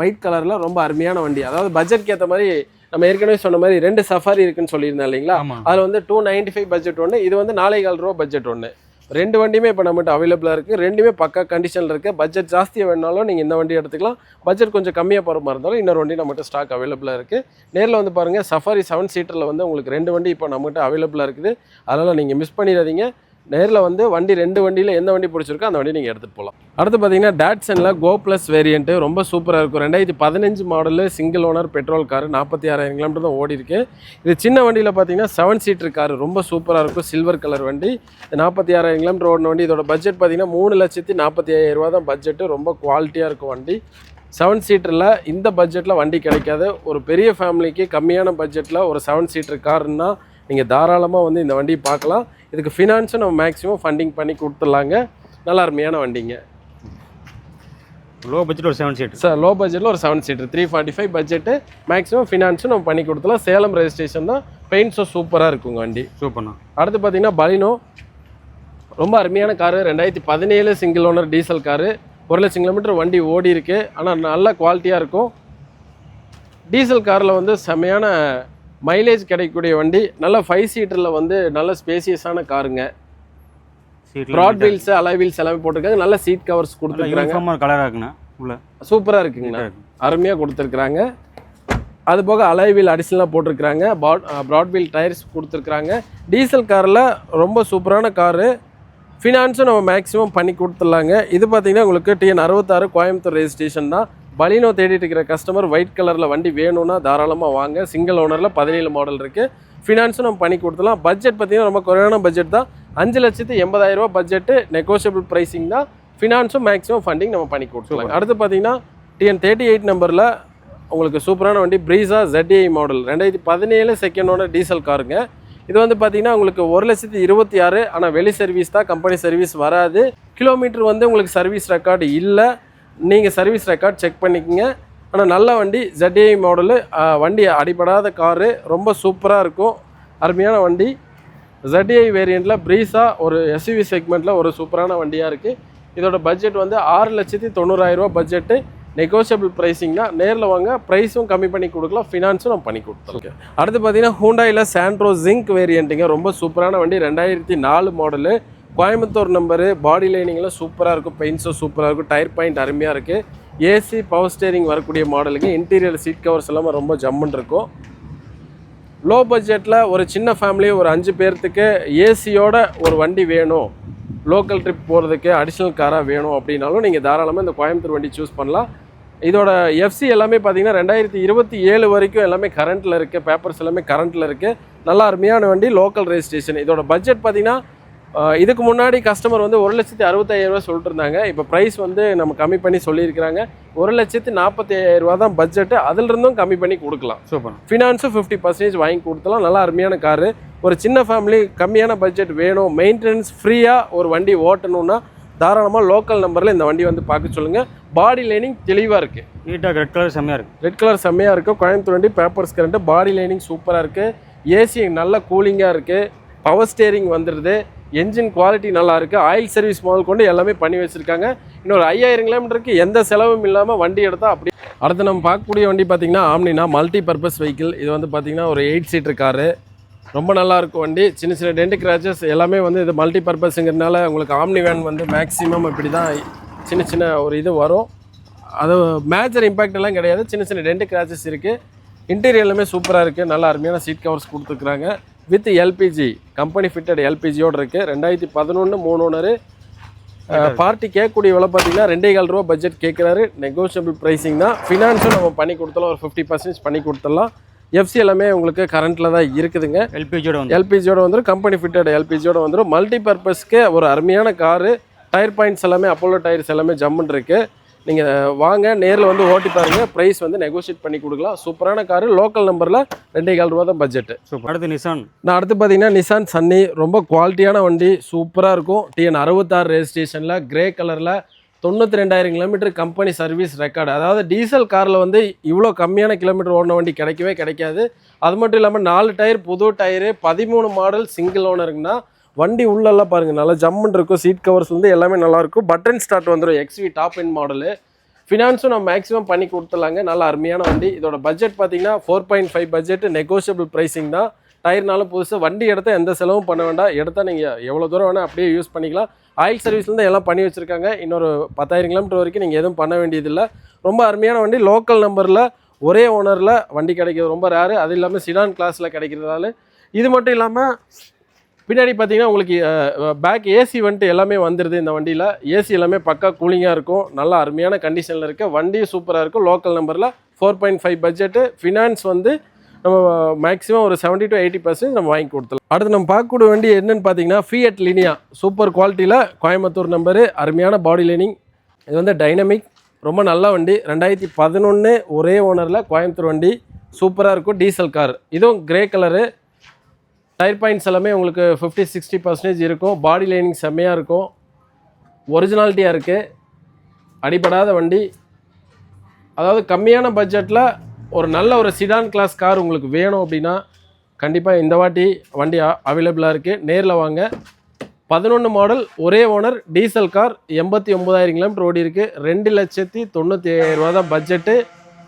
ஒயிட் கலரில் ரொம்ப அருமையான வண்டி. அதாவது பட்ஜெட்க்கு ஏற்ற மாதிரி நம்ம ஏற்கனவே சொன்ன மாதிரி ரெண்டு சஃபாரி இருக்குன்னு சொல்லியிருந்தேன் இல்லைங்களா? அதில் வந்து டூ நைன்டி ஃபைவ் பட்ஜெட் ஒன்று இது வந்து நாலே கால் ரூபா பட்ஜெட் ஒன்று ரெண்டு வண்டியுமே இப்போ நம்மகிட்ட அவைலபிளாக இருக்குது ரெண்டுமே பக்கா கண்டிஷனில் இருக்குது பட்ஜெட் ஜாஸ்தியாக வேணாலும் நீங்கள் இந்த வண்டி எடுத்துக்கலாம். பட்ஜெட் கொஞ்சம் கம்மியாக போகிற மாதிரி இருந்தாலும் இன்னொரு வண்டி நம்மகிட்ட ஸ்டாக் அவைலபிளாக இருக்குது நேரில் வந்து பாருங்கள் சஃபாரி செவன் சீட்டரில் வந்து உங்களுக்கு ரெண்டு வண்டி இப்போ நம்மகிட்ட அவைலபிளாக இருக்குது. அதனால் நீங்கள் மிஸ் பண்ணிடாதீங்க. நேரில் வந்து வண்டி ரெண்டு வண்டியில் எந்த வண்டி பிடிச்சிருக்கோ அந்த வண்டி நீங்கள் எடுத்துகிட்டு போகலாம் அடுத்து பார்த்தீங்கன்னா டேட்சனில் கோ ப்ளஸ் வேரியண்ட்டு ரொம்ப சூப்பராக இருக்கும். ரெண்டாயிரத்தி பதினஞ்சு model single owner petrol car நாற்பத்தி ஆறாயிரம் கிலோமீட்டர் தான் ஓடி இருக்கு. இது சின்ன வண்டியில் பார்த்தீங்கன்னா செவன் சீட்டர் கார் ரொம்ப சூப்பராக இருக்கும். சில்வர் கலர் வண்டி. நாற்பத்தி ஆறாயிரம் கிலோமீட்டர் ஓடின வண்டி இதோட பட்ஜெட் பார்த்தீங்கன்னா மூணு லட்சத்தி நாற்பத்தி ஐயாயிரம் ரூபா தான் பட்ஜெட்டு ரொம்ப குவாலிட்டியாக இருக்கும் வண்டி. செவன் சீட்டரில் இந்த பட்ஜெட்டில் வண்டி கிடைக்காது. ஒரு பெரிய ஃபேமிலிக்கு கம்மியான பட்ஜெட்டில் ஒரு செவன் சீட்டர் காருன்னா நீங்கள் தாராளமாக வந்து இந்த வண்டியை பார்க்கலாம். இதுக்கு ஃபினான்ஸும் நம்ம மேக்ஸிமம் ஃபண்டிங் பண்ணி கொடுத்துடலாங்க. நல்ல அருமையான வண்டிங்க. லோ பட்ஜெட் ஒரு செவன் சீட் சார் லோ பட்ஜெட்டில் ஒரு seven seater three forty five budget maximum ஃபினான்ஸும் நம்ம பண்ணி கொடுத்துலாம் சேலம் ரெஜிஸ்ட்ரேஷன் தான். பெயிண்ட்ஸும் சூப்பராக இருக்குங்க வண்டி. சூப்பர்ண்ணா அடுத்து பார்த்தீங்கன்னா பலினோ ரொம்ப அருமையான காரு ரெண்டாயிரத்தி பதினேழு சிங்கிள் ஓனர் டீசல் காரு ஒரு லட்சம் கிலோமீட்டர் வண்டி ஓடி இருக்கு ஆனால் நல்ல குவாலிட்டியாக இருக்கும். டீசல் காரில் வந்து செமையான மைலேஜ் கிடைக்கக்கூடிய வண்டி. நல்ல ஃபைவ் சீட்டரில் வந்து நல்ல ஸ்பேசியஸான காருங்க. ப்ராட் வீல்ஸ் அலை வீல்ஸ் எல்லாமே போட்டிருக்காங்க. நல்ல சீட் கவர்ஸ் கொடுத்துருக்காங்க கலராக இருக்குண்ணா உள்ள. சூப்பராக இருக்குங்கண்ணா. அருமையாக கொடுத்துருக்குறாங்க. அது போக அலைவீல் அடிஷனலாக போட்டிருக்கிறாங்க. ப்ராட் வீல் டயர்ஸ் கொடுத்துருக்குறாங்க. டீசல் காரில் ரொம்ப சூப்பரான காரு. ஃபினான்ஸும் நம்ம மேக்ஸிமம் பண்ணி கொடுத்துடலாங்க. இது பார்த்தீங்கன்னா உங்களுக்கு டிஎன் அறுபத்தாறு கோயம்புத்தூர் ரெஜிஸ்ட்ரேஷன் தான். பலினோ தேடிட்டு இருக்கிற கஸ்டமர் ஒயிட் கலரில் வண்டி வேணும்னா தாராளமாக வாங்க. சிங்கிள் ஓனரில் பதினேழு மாடல் இருக்குது ஃபினான்ஸும் நம்ம பண்ணி கொடுத்துடலாம். பட்ஜெட் பார்த்தீங்கன்னா ரொம்ப குறைவான பட்ஜெட் தான். அஞ்சு லட்சத்து எண்பதாயிரம் ரூபாய் பட்ஜெட்டு நெகோஷியபிள் ப்ரைஸிங் தான். ஃபினான்ஸும் மேக்ஸிமம் ஃபண்டிங் நம்ம பண்ணி கொடுத்துடலாம். அடுத்து பார்த்தீங்கன்னா டிஎன் தேர்ட்டி எயிட் நம்பரில் உங்களுக்கு சூப்பரான வண்டி ப்ரீஸா ZDI மாடல் ரெண்டாயிரத்தி பதினேழு செகண்ட் ஓனர் டீசல் காருங்க. இது வந்து பார்த்தீங்கன்னா உங்களுக்கு ஒரு லட்சத்தி இருபத்தி ஆறு ஆனால் வெளி சர்வீஸ் தான் கம்பெனி சர்வீஸ் வராது. கிலோமீட்டர் வந்து உங்களுக்கு சர்வீஸ் ரெக்கார்டு இல்லை. நீங்கள் சர்வீஸ் ரெக்கார்ட் செக் பண்ணிக்கோங்க. ஆனால் நல்ல வண்டி ஜெட்ஏ மாடலு வண்டி அடிபடாத காரு ரொம்ப சூப்பராக இருக்கும். அருமையான வண்டி. ஜெட்ஏ வேரியண்ட்டில் ப்ரீஸாக ஒரு எஸ்யூவி செக்மெண்ட்டில் ஒரு சூப்பரான வண்டியாக இருக்குது இதோட பட்ஜெட் வந்து ஆறு லட்சத்தி தொண்ணூறாயிரரூவா பட்ஜெட்டு நெகோஷியபிள் ப்ரைஸிங்னா நேரில் வாங்க. ப்ரைஸும் கம்மி பண்ணி கொடுக்கலாம். ஃபினான்ஸும் நம்ம பண்ணி கொடுத்துருக்கேன் அடுத்து பார்த்தீங்கன்னா ஹூண்டாயில் சாண்ட்ரோ ஜிங்க் வேரியண்ட்டுங்க ரொம்ப சூப்பரான வண்டி. ரெண்டாயிரத்தி நாலு மாடலு கோயம்புத்தூர் நம்பரு பாடி லைனிங்லாம் சூப்பராக இருக்கும் பெயிண்ட்ஸும் சூப்பராக இருக்கும் டயர் பாயிண்ட் அருமையாக இருக்குது ஏசி பவர் ஸ்டேரிங் வரக்கூடிய மாடலுக்கு இன்டீரியர் சீட் கவர்ஸ் எல்லாமே ரொம்ப ஜம்முன்னு இருக்கும். லோ பட்ஜெட்டில் ஒரு சின்ன ஃபேமிலி ஒரு அஞ்சு பேர்த்துக்கு ஏசியோட ஒரு வண்டி வேணும். லோக்கல் ட்ரிப் போகிறதுக்கு அடிஷ்னல் காராக வேணும் அப்படின்னாலும் நீங்கள் தாராளமாக இந்த கோயம்புத்தூர் வண்டி சூஸ் பண்ணலாம். இதோட எஃப்சி எல்லாமே பார்த்தீங்கன்னா ரெண்டாயிரத்தி இருபத்தி ஏழு வரைக்கும் எல்லாமே கரண்ட்டில் இருக்குது பேப்பர்ஸ் எல்லாமே கரண்ட்டில் இருக்குது நல்லா அருமையான வண்டி லோக்கல் ரெஜிஸ்ட்ரேஷன் இதோட பட்ஜெட் பார்த்தீங்கன்னா இதுக்கு முன்னாடி கஸ்டமர் வந்து ஒரு லட்சத்தி அறுபத்தாயிரம் ரூபா சொல்லிட்டு இருந்தாங்க இப்போ ப்ரைஸ் வந்து நம்ம கம்மி பண்ணி சொல்லியிருக்கிறாங்க. ஒரு லட்சத்தி நாற்பத்தி ரூபா தான் பட்ஜெட்டு அதிலிருந்தும் கம்மி பண்ணி கொடுக்கலாம். சூப்பர். ஃபினான்ஸும் ஃபிஃப்டி பர்சன்டேஜ் வாங்கி கொடுத்தலாம் நல்லா அருமையான காரு ஒரு சின்ன ஃபேமிலி கம்மியான பட்ஜெட் வேணும். மெயின்டெனன்ஸ் ஃப்ரீயாக ஒரு வண்டி ஓட்டணும்னா தாராளமாக லோக்கல் நம்பரில் இந்த வண்டி வந்து பார்க்க சொல்லுங்கள் பாடி லைனிங் தெளிவாக இருக்குது நீட்டாக ரெட் கலர் செம்மையாக இருக்குது ரெட் கலர் செம்மையாக இருக்குது கோயம்புத்தூர் வண்டி பேப்பர்ஸ் கரண்ட்டு பாடி லைனிங் சூப்பராக இருக்குது ஏசி நல்ல கூலிங்காக இருக்குது பவர் ஸ்டேரிங் வந்துடுது என்ஜின் குவாலிட்டி நல்லா இருக்குது ஆயில் சர்வீஸ் முதல் கொண்டு எல்லாமே பண்ணி வச்சுருக்காங்க. இன்னொரு ஐயாயிரம் கிலோமீட்டருக்கு எந்த செலவும் இல்லாமல் வண்டி எடுத்தால் அப்படி அடுத்து நம்ம பார்க்கக்கூடிய வண்டி பார்த்தீங்கன்னா ஆம்னினா மல்டி பர்பஸ் வெஹிக்கிள் இது வந்து பார்த்திங்கன்னா ஒரு எயிட் சீட்டர் காரு ரொம்ப நல்லாயிருக்கும் வண்டி. சின்ன சின்ன டென்ட் கிராச்சஸ் எல்லாமே வந்து இது மல்டி பர்பஸுங்கிறதுனால உங்களுக்கு ஆம்னி வேன் வந்து மேக்ஸிமம் இப்படி தான் சின்ன சின்ன ஒரு இது வரும். அது மேஜர் இம்பேக்ட் எல்லாம் கிடையாது. சின்ன சின்ன டென்ட் கிராச்சஸ் இருக்குது இன்டீரியர் எல்லாமே சூப்பராக இருக்குது நல்லா அருமையான சீட் கவர்ஸ் கொடுத்துருக்குறாங்க. வித் எல்பிஜி கம்பெனி ஃபிட்டட் எல்பிஜியோடு இருக்குது ரெண்டாயிரத்தி பதினொன்று மூணு ஓனரு. பார்ட்டி கேட்கக்கூடிய விலை பார்த்தீங்கன்னா ரெண்டே கால் ரூபா பட்ஜெட் கேட்குறாரு. நெகோஷியபிள் ப்ரைஸிங் தான். ஃபினான்ஸும் நம்ம பண்ணி கொடுத்தலாம் ஒரு ஃபிஃப்டி பர்சன்டேஜ் பண்ணி கொடுத்துடலாம். எஃப்சி எல்லாமே உங்களுக்கு கரண்ட்டில் தான் இருக்குதுங்க. எல்பிஜியோட வந்து எல்பிஜியோட வந்துடும் கம்பெனி ஃபிட்டட் எல்பிஜியோட வந்துடும் மல்டி பர்பஸ்க்கு ஒரு அருமையான காரு. டயர் பாயிண்ட்ஸ் எல்லாமே அப்போலோ டயர்ஸ் எல்லாமே ஜம்முன்னு இருக்கு நீங்கள் வாங்க நேரில் வந்து ஓட்டி பாருங்க. ப்ரைஸ் வந்து நெகோஷியேட் பண்ணி கொடுக்கலாம். சூப்பரான காரு லோக்கல் நம்பரில் ரெண்டே கால் ரூபா தான் பட்ஜெட் சூப்பர் அடுத்து நிசான் நான் அடுத்து பார்த்தீங்கன்னா நிசான் சன்னி ரொம்ப குவாலிட்டியான வண்டி சூப்பராக இருக்கும். டிஎன் அறுபத்தாறு ரெஜிஸ்ட்ரேஷனில் கிரே கலரில் தொண்ணூற்றி ரெண்டாயிரம் கிலோமீட்டர் கம்பெனி சர்வீஸ் ரெக்கார்டு அதாவது டீசல் காரில் வந்து இவ்வளோ கம்மியான கிலோமீட்டர் ஓடின வண்டி கிடைக்கவே கிடைக்காது. அது மட்டும் இல்லாமல் நாலு டயர் புது டயரு பதிமூணு மாடல் சிங்கிள் ஓனருங்கன்னா வண்டி உள்ளெல்லாம் பாருங்கள் நல்லா ஜம்முன்னு இருக்கும். சீட் கவர்ஸ் வந்து எல்லாமே நல்லாயிருக்கும் பட்டன் ஸ்டார்ட் வந்துடும் எக்ஸ்வி டாப் எண்ட் மாடலு ஃபினான்ஸும் நம்ம மேக்ஸிமம் பண்ணி கொடுத்துலாங்க நல்ல அருமையான வண்டி. இதோட பட்ஜெட் பார்த்தீங்கன்னா four point five budget negotiable pricing தான். டயர்னாலும் புதுசு. வண்டி எடுத்தால் எந்த செலவும் பண்ண வேண்டாம். எடுத்தால் நீங்கள் எவ்வளோ தூரம் வேணால் அப்படியே யூஸ் பண்ணிக்கலாம். ஆயில் சர்வீஸ்லேருந்து எல்லாம் பண்ணி வச்சுருக்காங்க. இன்னொரு பத்தாயிரம் கிலோமீட்டர் வரைக்கும் நீங்கள் எதுவும் பண்ண வேண்டியதில்லை. ரொம்ப அருமையான வண்டி. லோக்கல் நம்பரில் ஒரே ஓனரில் வண்டி கிடைக்கிறது ரொம்ப ரேரு அது இல்லாமல் சிடான் கிளாஸில் கிடைக்கிறதால. இது மட்டும் இல்லாமல் பின்னாடி பார்த்தீங்கன்னா உங்களுக்கு பேக் ஏசி வந்துட்டு எல்லாமே வந்துடுது இந்த வண்டியில். ஏசி எல்லாமே பக்கா கூலிங்காக இருக்கும். நல்லா அருமையான கண்டிஷனில் இருக்குது வண்டி சூப்பராக இருக்கும். லோக்கல் நம்பரில் four point five budget finance வந்து நம்ம மேக்ஸிமம் ஒரு செவன்ட்டி டு எயிட்டி பர்சன்ட் நம்ம வாங்கி கொடுத்துலாம் அடுத்து நம்ம பார்க்கக்கூடிய வண்டி என்னென்னு பார்த்தீங்கன்னா ஃபியட் லினியா சூப்பர் குவாலிட்டியில் கோயம்புத்தூர் நம்பரு அருமையான பாடி லைனிங் இது வந்து டைனமிக் ரொம்ப நல்ல வண்டி. ரெண்டாயிரத்தி பதினொன்று ஒரே ஓனரில் கோயம்புத்தூர் வண்டி. சூப்பராக இருக்கும். டீசல் கார் இதுவும் கிரே கலரு டயர் பாயிண்ட்ஸ் எல்லாமே உங்களுக்கு ஃபிஃப்டி சிக்ஸ்டி பர்சன்டேஜ் இருக்கும். பாடி லைனிங் செம்மையாக இருக்கும். ஒரிஜினாலிட்டியாக இருக்குது அடிபடாத வண்டி. அதாவது கம்மியான பட்ஜெட்டில் ஒரு நல்ல ஒரு சிடான் கிளாஸ் கார் உங்களுக்கு வேணும் அப்படின்னா கண்டிப்பாக இந்த வாட்டி வண்டி அவைலபிளாக இருக்குது நேரில் வாங்க. பதினொன்று மாடல் ஒரே ஓனர் டீசல் கார் எண்பத்தி ஒம்பதாயிரம் கிலோமீட்டர் ஓடி இருக்குது ரெண்டு லட்சத்தி தொண்ணூற்றி ரூபா தான் பட்ஜெட்டு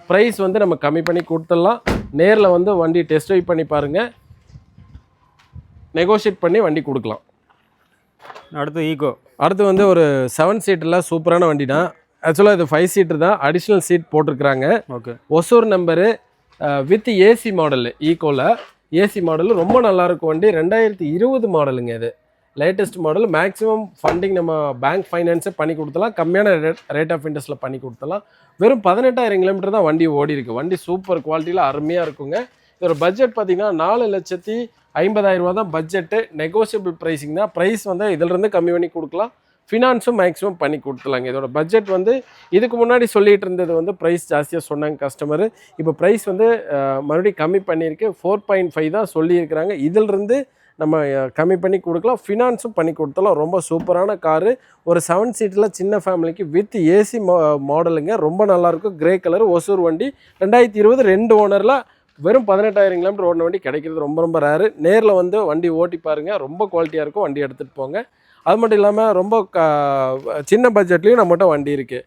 ப்ரைஸ் வந்து நம்ம கம்மி பண்ணி கொடுத்துடலாம். நேரில் வந்து வண்டி டெஸ்ட் ட்ரைவ் பண்ணி பாருங்கள் நெகோஷியேட் பண்ணி வண்டி கொடுக்கலாம். அடுத்து ஈகோ. அடுத்து வந்து ஒரு செவன் சீட்டரில் சூப்பரான வண்டி தான் ஆக்சுவலாக இது ஃபைவ் சீட்டர் தான் அடிஷ்னல் சீட் போட்டிருக்கிறாங்க. Okay Hosur number with AC model ஈகோவில் AC model ரொம்ப நல்லா இருக்கும் வண்டி. ரெண்டாயிரத்தி இருபது மாடலுங்க இது. லேட்டஸ்ட் மாடல் மேக்ஸிமம் ஃபண்டிங் நம்ம பேங்க் ஃபைனான்ஸே பண்ணி கொடுத்தலாம் கம்மியான ரேட் ரேட் ஆஃப் இன்ட்ரெஸ்ட்டில் பண்ணி கொடுத்தலாம் வெறும் பதினெட்டாயிரம் கிலோமீட்டர் தான் வண்டி ஓடி இருக்கு வண்டி சூப்பர் குவாலிட்டியில் அருமையாக இருக்குங்க. இதோட பட்ஜெட் பார்த்தீங்கன்னா நாலு லட்சத்தி ஐம்பதாயிரம் ரூபா தான் பட்ஜெட்டு நெகோசியபிள் ப்ரைஸிங் தான். ப்ரைஸ் வந்து இதிலிருந்து கம்மி பண்ணி கொடுக்கலாம். ஃபினான்ஸும் மேக்ஸிமம் பண்ணி கொடுத்துலாங்க இதோட பட்ஜெட் வந்து இதுக்கு முன்னாடி சொல்லிட்டு இருந்தது வந்து ப்ரைஸ் ஜாஸ்தியாக சொன்னாங்க கஸ்டமர் இப்போ ப்ரைஸ் வந்து மறுபடியும் கம்மி பண்ணியிருக்கு. ஃபோர் பாயிண்ட் ஃபைவ் தான் சொல்லியிருக்கிறாங்க. இதிலிருந்து நம்ம கம்மி பண்ணி கொடுக்கலாம். ஃபினான்ஸும் பண்ணி கொடுத்தலாம் ரொம்ப சூப்பரான காரு ஒரு செவன் சீட்டில் சின்ன ஃபேமிலிக்கு வித் ஏசி மாடலுங்க ரொம்ப நல்லாயிருக்கும் கிரே கலர் ஒசூர் வண்டி. ரெண்டாயிரத்தி இருபது ரெண்டு ஓனரில் வெறும் பதினெட்டாயிரம் கிலோமீட்டர் ஓடின வண்டி கிடைக்கிறது ரொம்ப ரொம்ப ரேரு நேரில் வந்து வண்டி ஓட்டி பாருங்கள் ரொம்ப குவாலிட்டியாக இருக்கும். வண்டி எடுத்துகிட்டு போங்க. அது மட்டும் இல்லாமல் ரொம்ப க சின்ன பட்ஜெட்லேயும் நம்மகிட்ட வண்டி இருக்குது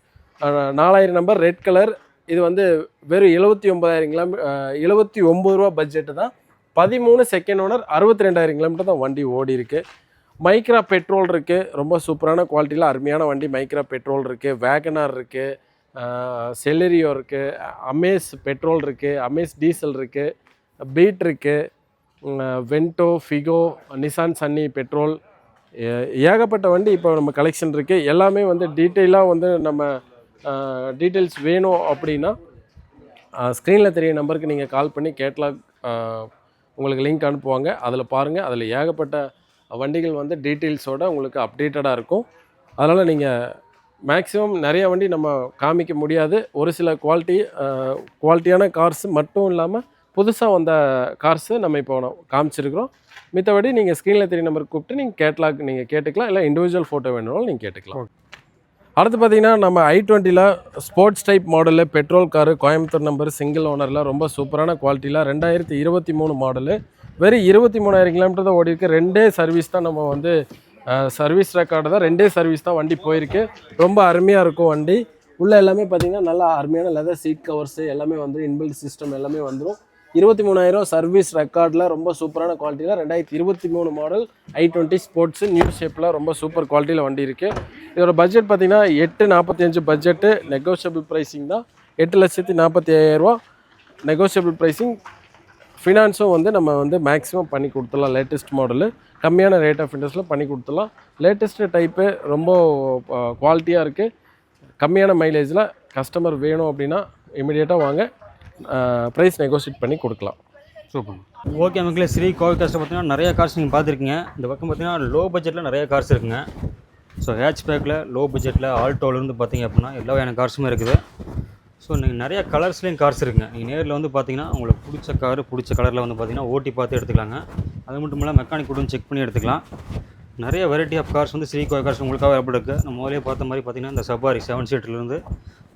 நாலாயிரம் நம்பர் ரெட் கலர் இது வந்து வெறும் எழுபத்தி ஒம்பதாயிரம் கிலோமீ எழுபத்தி ஒம்பது ரூபா பட்ஜெட்டு தான். பதிமூணு செகண்ட் ஓனர் அறுபத்தி ரெண்டாயிரம் கிலோமீட்டர் தான் வண்டி ஓடி இருக்குது மைக்ரா பெட்ரோல் இருக்குது ரொம்ப சூப்பரான குவாலிட்டியில் அருமையான வண்டி. மைக்ரா பெட்ரோல் இருக்குது வேகனார் இருக்குது செலரியோ இருக்குது அமேஸ் பெட்ரோல் இருக்குது அமேஸ் டீசல் இருக்குது பீட் இருக்குது Vento Figo Nissan Sunny petrol ஏ- ஏகப்பட்ட வண்டி இப்போ நம்ம கலெக்ஷன் இருக்குது எல்லாமே வந்து டீட்டெயிலாக வந்து நம்ம டீட்டெயில்ஸ் வேணும் அப்படின்னா ஸ்க்ரீனில் தெரிய நம்பருக்கு நீங்கள் கால் பண்ணி கேட்லாக் உங்களுக்கு லிங்க் அனுப்புவாங்க. அதில் பாருங்கள் அதில் ஏகப்பட்ட வண்டிகள் வந்து டீட்டெயில்ஸோடு உங்களுக்கு அப்டேட்டடாக இருக்கும். அதனால் நீங்கள் மேக்ஸிமம் நிறைய வண்டி நம்ம காமிக்க முடியாது. ஒரு சில குவாலிட்டி குவாலிட்டியான கார்ஸ் மட்டும் இல்லாமல் புதுசாக வந்த கார்ஸு நம்ம இப்போ காமிச்சிருக்கிறோம். மித்தபடி நீங்கள் ஸ்க்ரீனில் தெரிய நம்பருக்கு கூப்பிட்டு நீங்கள் கேட்லாக் நீங்கள் கேட்டுக்கலாம். இல்லை இண்டிவிஜுவல் ஃபோட்டோ வேணும்னாலும் நீங்கள் கேட்டுக்கலாம். அடுத்து பார்த்தீங்கன்னா நம்ம ஐ டுவெண்ட்டியில் sports type model petrol car Coimbatore number single ஓனரில் ரொம்ப சூப்பரான குவாலிட்டியில் ரெண்டாயிரத்தி இருபத்தி மூணு மாடலு வெறும் இருபத்தி மூணாயிரம் கிலோமீட்டர் தான் ஓடி இருக்கு ரெண்டே சர்வீஸ் தான் நம்ம வந்து சர்வீஸ் ரெக்கார்டு தான். ரெண்டே சர்வீஸ் தான் வண்டி போயிருக்கு. ரொம்ப அருமையாக இருக்கும் வண்டி. உள்ளே எல்லாமே பார்த்தீங்கன்னா நல்லா அருமையான லெதர் சீட் கவர்ஸு எல்லாமே வந்து இன்பில்ட் சிஸ்டம் எல்லாமே வந்துடும் இருபத்தி மூணாயிரம் சர்வீஸ் ரெக்கார்டில் ரொம்ப சூப்பரான குவாலிட்டியில் ரெண்டாயிரத்தி இருபத்தி மூணு model i twenty sports new ஷேப்பில் ரொம்ப சூப்பர் குவாலிட்டியில் வண்டி இருக்குது இதோட பட்ஜெட் பார்த்திங்கன்னா எட்டு நாற்பத்தி அஞ்சு பட்ஜெட்டு நெகோஷியபிள் ப்ரைஸிங் தான். எட்டு லட்சத்தி நாற்பத்தி ஐயாயிரரூவா நெகோஷியபிள் ப்ரைஸிங் ஃபினான்ஸும் வந்து நம்ம வந்து மேக்ஸிமம் பண்ணி கொடுத்துடலாம். லேட்டஸ்ட் மாடலு கம்மியான ரேட் ஆஃப் இன்ட்ரெஸ்ட்டில் பண்ணி கொடுத்துடலாம். லேட்டஸ்ட்டு டைப்பு ரொம்ப குவாலிட்டியாக இருக்குது கம்மியான மைலேஜில் கஸ்டமர் வேணும் அப்படின்னா இமிடியேட்டாக வாங்க. ப்ரைஸ் நெகோஷியேட் பண்ணி கொடுக்கலாம். சூப்பர் ஓகே மக்களே ஸ்ரீ கோவில் கார்ஸில் பார்த்தீங்கன்னா நிறைய கார்ஸ் நீங்கள் பார்த்துருக்கீங்க. இந்த பக்கம் பார்த்தீங்கன்னா லோ பட்ஜெட்டில் நிறைய கார்ஸ் இருக்குங்க. ஸோ ஹேட்ச் பேக்கில் லோ பட்ஜெட்டில் ஆல்டோலேருந்து பார்த்தீங்க அப்படின்னா எல்லா வகையான கார்ஸுமே இருக்குது. ஸோ நீங்கள் நிறைய கலர்ஸ்லேயும் கார்ஸ் இருக்குங்க. நீங்கள் நேரில் வந்து பார்த்தீங்கன்னா உங்களுக்கு பிடிச்ச கார் பிடிச்ச கலரில் வந்து பார்த்தீங்கன்னா ஓட்டி பார்த்து எடுத்துக்கலாங்க. அது மட்டும் இல்லாமல் மெக்கானிக் கூட செக் பண்ணி எடுத்துக்கலாம். நிறைய வெரைட்டி ஆஃப் கார்ஸ் வந்து ஸ்ரீ கார்ஸ் உங்களுக்காக அவைலபிள் இருக்குது நம்ம முதலே பார்த்த மாதிரி பார்த்தீங்கன்னா இந்த சபாரி செவன் சீட்டர்லேருந்து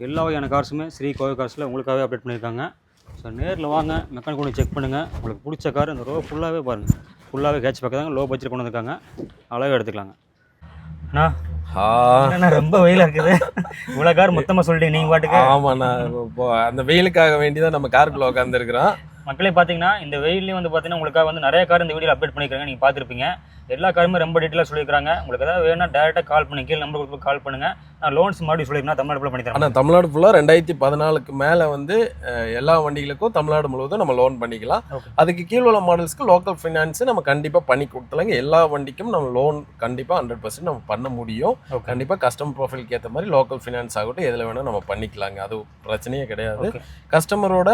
எல்லா வகையான கார்ஸுமே ஸ்ரீ கோவை கார்ஸில் உங்களுக்காகவே அப்டேட் பண்ணியிருக்காங்க. ஸோ நேரில் வாங்க மெக்கானிக் கொண்டு செக் பண்ணுங்கள் உங்களுக்கு பிடிச்ச கார் இந்த ரோ ஃபுல்லாகவே பாருங்கள் ஃபுல்லாகவே கேட்ச் பக்கம் தாங்க லோ பட்ஜெட் கொண்டு வந்திருக்காங்க. அழகாக எடுத்துக்கலாங்க. அண்ணா ரொம்ப வெயிலாக இருக்குது. இவ்வளோ கார் மொத்தமாக சொல்லிட்டீங்க நீங்கள் பாட்டுக்கு. ஆமாண்ணா இப்போ அந்த வெயிலுக்காக வேண்டி தான் நம்ம காருக்குள்ளே உட்காந்துருக்குறோம் மக்களே பார்த்தீங்கன்னா இந்த வெயிலையும் வந்து பார்த்தீங்கன்னா உங்களுக்காக வந்து நிறைய கார் இந்த வீடியோ அப்டேட் பண்ணியிருக்காங்க நீங்கள் பார்த்துருப்பீங்க. எல்லா காருமே ரொம்ப டீட்டெயிலாக சொல்லியிருக்காங்க உங்களுக்கு ஏதாவது வேணும்னா டேரெக்டாக கால் பண்ணி கீழே நம்பர் கொடுத்து கால் பண்ணுங்கள் நான் லோன்ஸ் மறுபடியும் சொல்லியிருக்கேன் தமிழ்நாடு பண்ணி தரேன். ஆனால் தமிழ்நாடு ஃபுல்லாக ரெண்டாயிரத்தி பதினாலுக்கு மேலே வந்து எல்லா வண்டிகளுக்கும் தமிழ்நாடு முழுவதும் நம்ம லோன் பண்ணிக்கலாம். அதுக்கு கீழ் உள்ள மாடல்ஸ்க்கு லோக்கல் ஃபைனான்ஸ் நம்ம கண்டிப்பாக பண்ணி கொடுத்துலாங்க எல்லா வண்டிக்கும் நம்ம லோன் கண்டிப்பாக ஹண்ட்ரட் பர்சன்ட் நம்ம பண்ண முடியும். கண்டிப்பாக கஸ்டமர் ப்ரொஃபைலுக்கு ஏற்ற மாதிரி லோக்கல் ஃபினான்ஸ் ஆகட்டும் எதில் வேணால் நம்ம பண்ணிக்கலாங்க. அது பிரச்சனையே கிடையாது. கஸ்டமரோட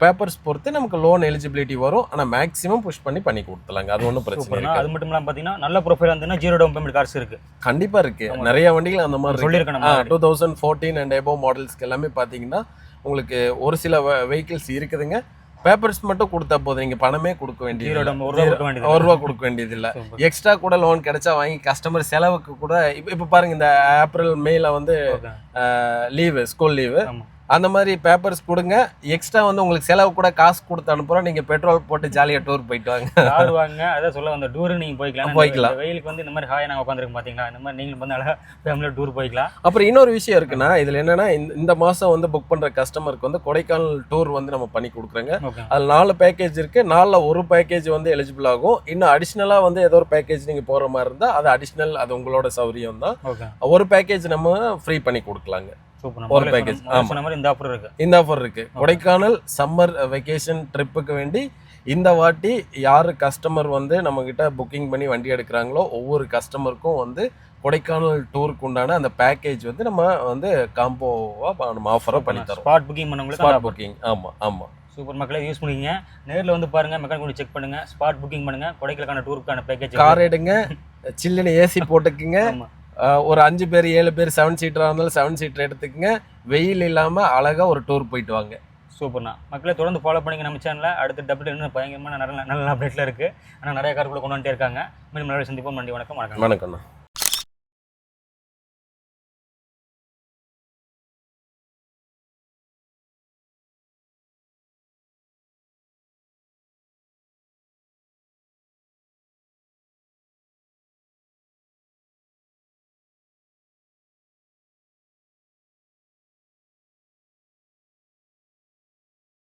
பேப்பர்ஸ் பொறுத்து நமக்கு லோன் எலிஜிபிலிட்டி வரும். ஆனால் மேக்ஸிமம் புஷ் பண்ணி பண்ணி கொடுத்துலாங்க அது ஒன்றும் பிரச்சனை இருக்காது. அது மட்டும் இல்லாமல் பார்த்தீங்கன்னா நல்ல ப்ரொஃபைல் இருந்ததுன்னா ஜீரோ டவுன் பேமெண்ட் கார்ஸ் இருக்குது கண்டிப்பாக இருக்கு. நிறைய வண்டிகள் அந்த மாதிரி இருக்கு. சொல்லியிருக்கேன் நம்ம two thousand fourteen and above மாடல்ஸ்க்கு எல்லாமே பார்த்தீங்கன்னா உங்களுக்கு ஒரு சில வெஹிக்கிள்ஸ் இருக்குதுங்க. பேப்பர்ஸ் மட்டும் கொடுத்தா போதும். நீங்கள் பணமே கொடுக்க ஜீரோ வேண்டியது ஒரு ரூபா கொடுக்க வேண்டியது ஒரு ரூபா கொடுக்க வேண்டியது இல்லை Super. எக்ஸ்ட்ரா கூட லோன் கிடைச்சா வாங்கி கஸ்டமர் செலவுக்கு கூட இப்போ இப்போ பாருங்க இந்த ஏப்ரல் மேல வந்து லீவு ஸ்கூல் லீவு. அந்த மாதிரி பேப்பர்ஸ் கொடுங்க. எக்ஸ்ட்ரா வந்து உங்களுக்கு செலவு கூட காசு கொடுத்து அனுப்புறோம். நீங்க பெட்ரோல் போட்டு ஜாலியாக டூர் போயிட்டு வாங்க. கார் வாங்க அதான் சொல்ல வந்த டூரு நீங்க போய்க்கலாம். போய்க்கலாம். வெயிலுக்கு வந்து இந்த மாதிரி ஹாய் நாங்கள் உட்காந்துருக்கோம் பாத்தீங்களா? இந்த மாதிரி நீங்களும் வந்து அழகா ஃபேமிலியில் டூர் போய்க்கலாம். அப்புறம் இன்னொரு விஷயம் இருக்குன்னா இதுல என்னன்னா இந்த- மாசம் வந்து புக் பண்ற கஸ்டமருக்கு வந்து கொடைக்கானல் டூர் வந்து நம்ம பண்ணி கொடுக்குறோங்க. அதில் நாலு பேக்கேஜ் இருக்கு. நாலில் ஒரு பேக்கேஜ் வந்து எலிஜிபிள் ஆகும். இன்னும் அடிஷ்னலாக வந்து ஏதோ ஒரு பேக்கேஜ் நீங்க போற மாதிரி இருந்தால் அது அடிஷ்னல் அது உங்களோட சௌரியம் தான். ஒரு பேக்கேஜ் நம்ம ஃப்ரீ பண்ணி கொடுக்கலாங்க. ஒரு package, ஆமா. சொன்ன மாதிரி இந்த ஆஃபர் இருக்கு. இந்த ஆஃபர் இருக்கு கொடைக்கானல் சம்மர் வெக்கேஷன் ட்ரிப்புக்கு வேண்டி இந்த வாட்டி யார் கஸ்டமர் வந்து நம்ம கிட்ட புக்கிங் பண்ணி வண்டி எடுக்கிறாங்களோ ஒவ்வொரு கஸ்டமருக்கும் வந்து கொடைக்கானல் டூருக்கு உண்டான அந்த பேக்கேஜ் வந்து நம்ம வந்து காம்போவா நம்ம ஆஃபராக பண்ணி தரோம் ஸ்பாட் புக்கிங் பண்ணவங்களுக்கு ஸ்பாட் புக்கிங் ஆமா ஆமா. சூப்பர். மக்களே யூஸ் பண்ணிக்கங்க. நேர்ல வந்து பாருங்க மெக்கானிக் செக் பண்ணுங்க. ஸ்பாட் புக்கிங் பண்ணுங்க. கொடைக்கானலுக்கான டூருக்கான பேக்கேஜ் கார் எடுங்க. சில்லுன்னு ஏசி போட்டுக்குங்க. ஒரு அஞ்சு பேர் ஏழு பேர் செவன் சீட்டராக இருந்தாலும் செவன் சீட்டர் எடுத்துக்கங்க. வெயில் இல்லாம அழகா ஒரு டூர் போயிட்டு வாங்க. சூப்பர்ண்ணா. மக்களே தொடர்ந்து ஃபாலோ பண்ணிங்க நம்ம சேனலில் அடுத்த டபுள் இன்னும் பயங்கரமான நல்ல நல்ல அப்டேட்டில் இருக்குது ஆனால் நிறைய கார் கூட கொண்டு வந்துட்டே இருக்காங்க. மீண்டும் நல்ல சந்திப்போம். நன்றி வணக்கம் வணக்கம். வணக்கம்ண்ணா.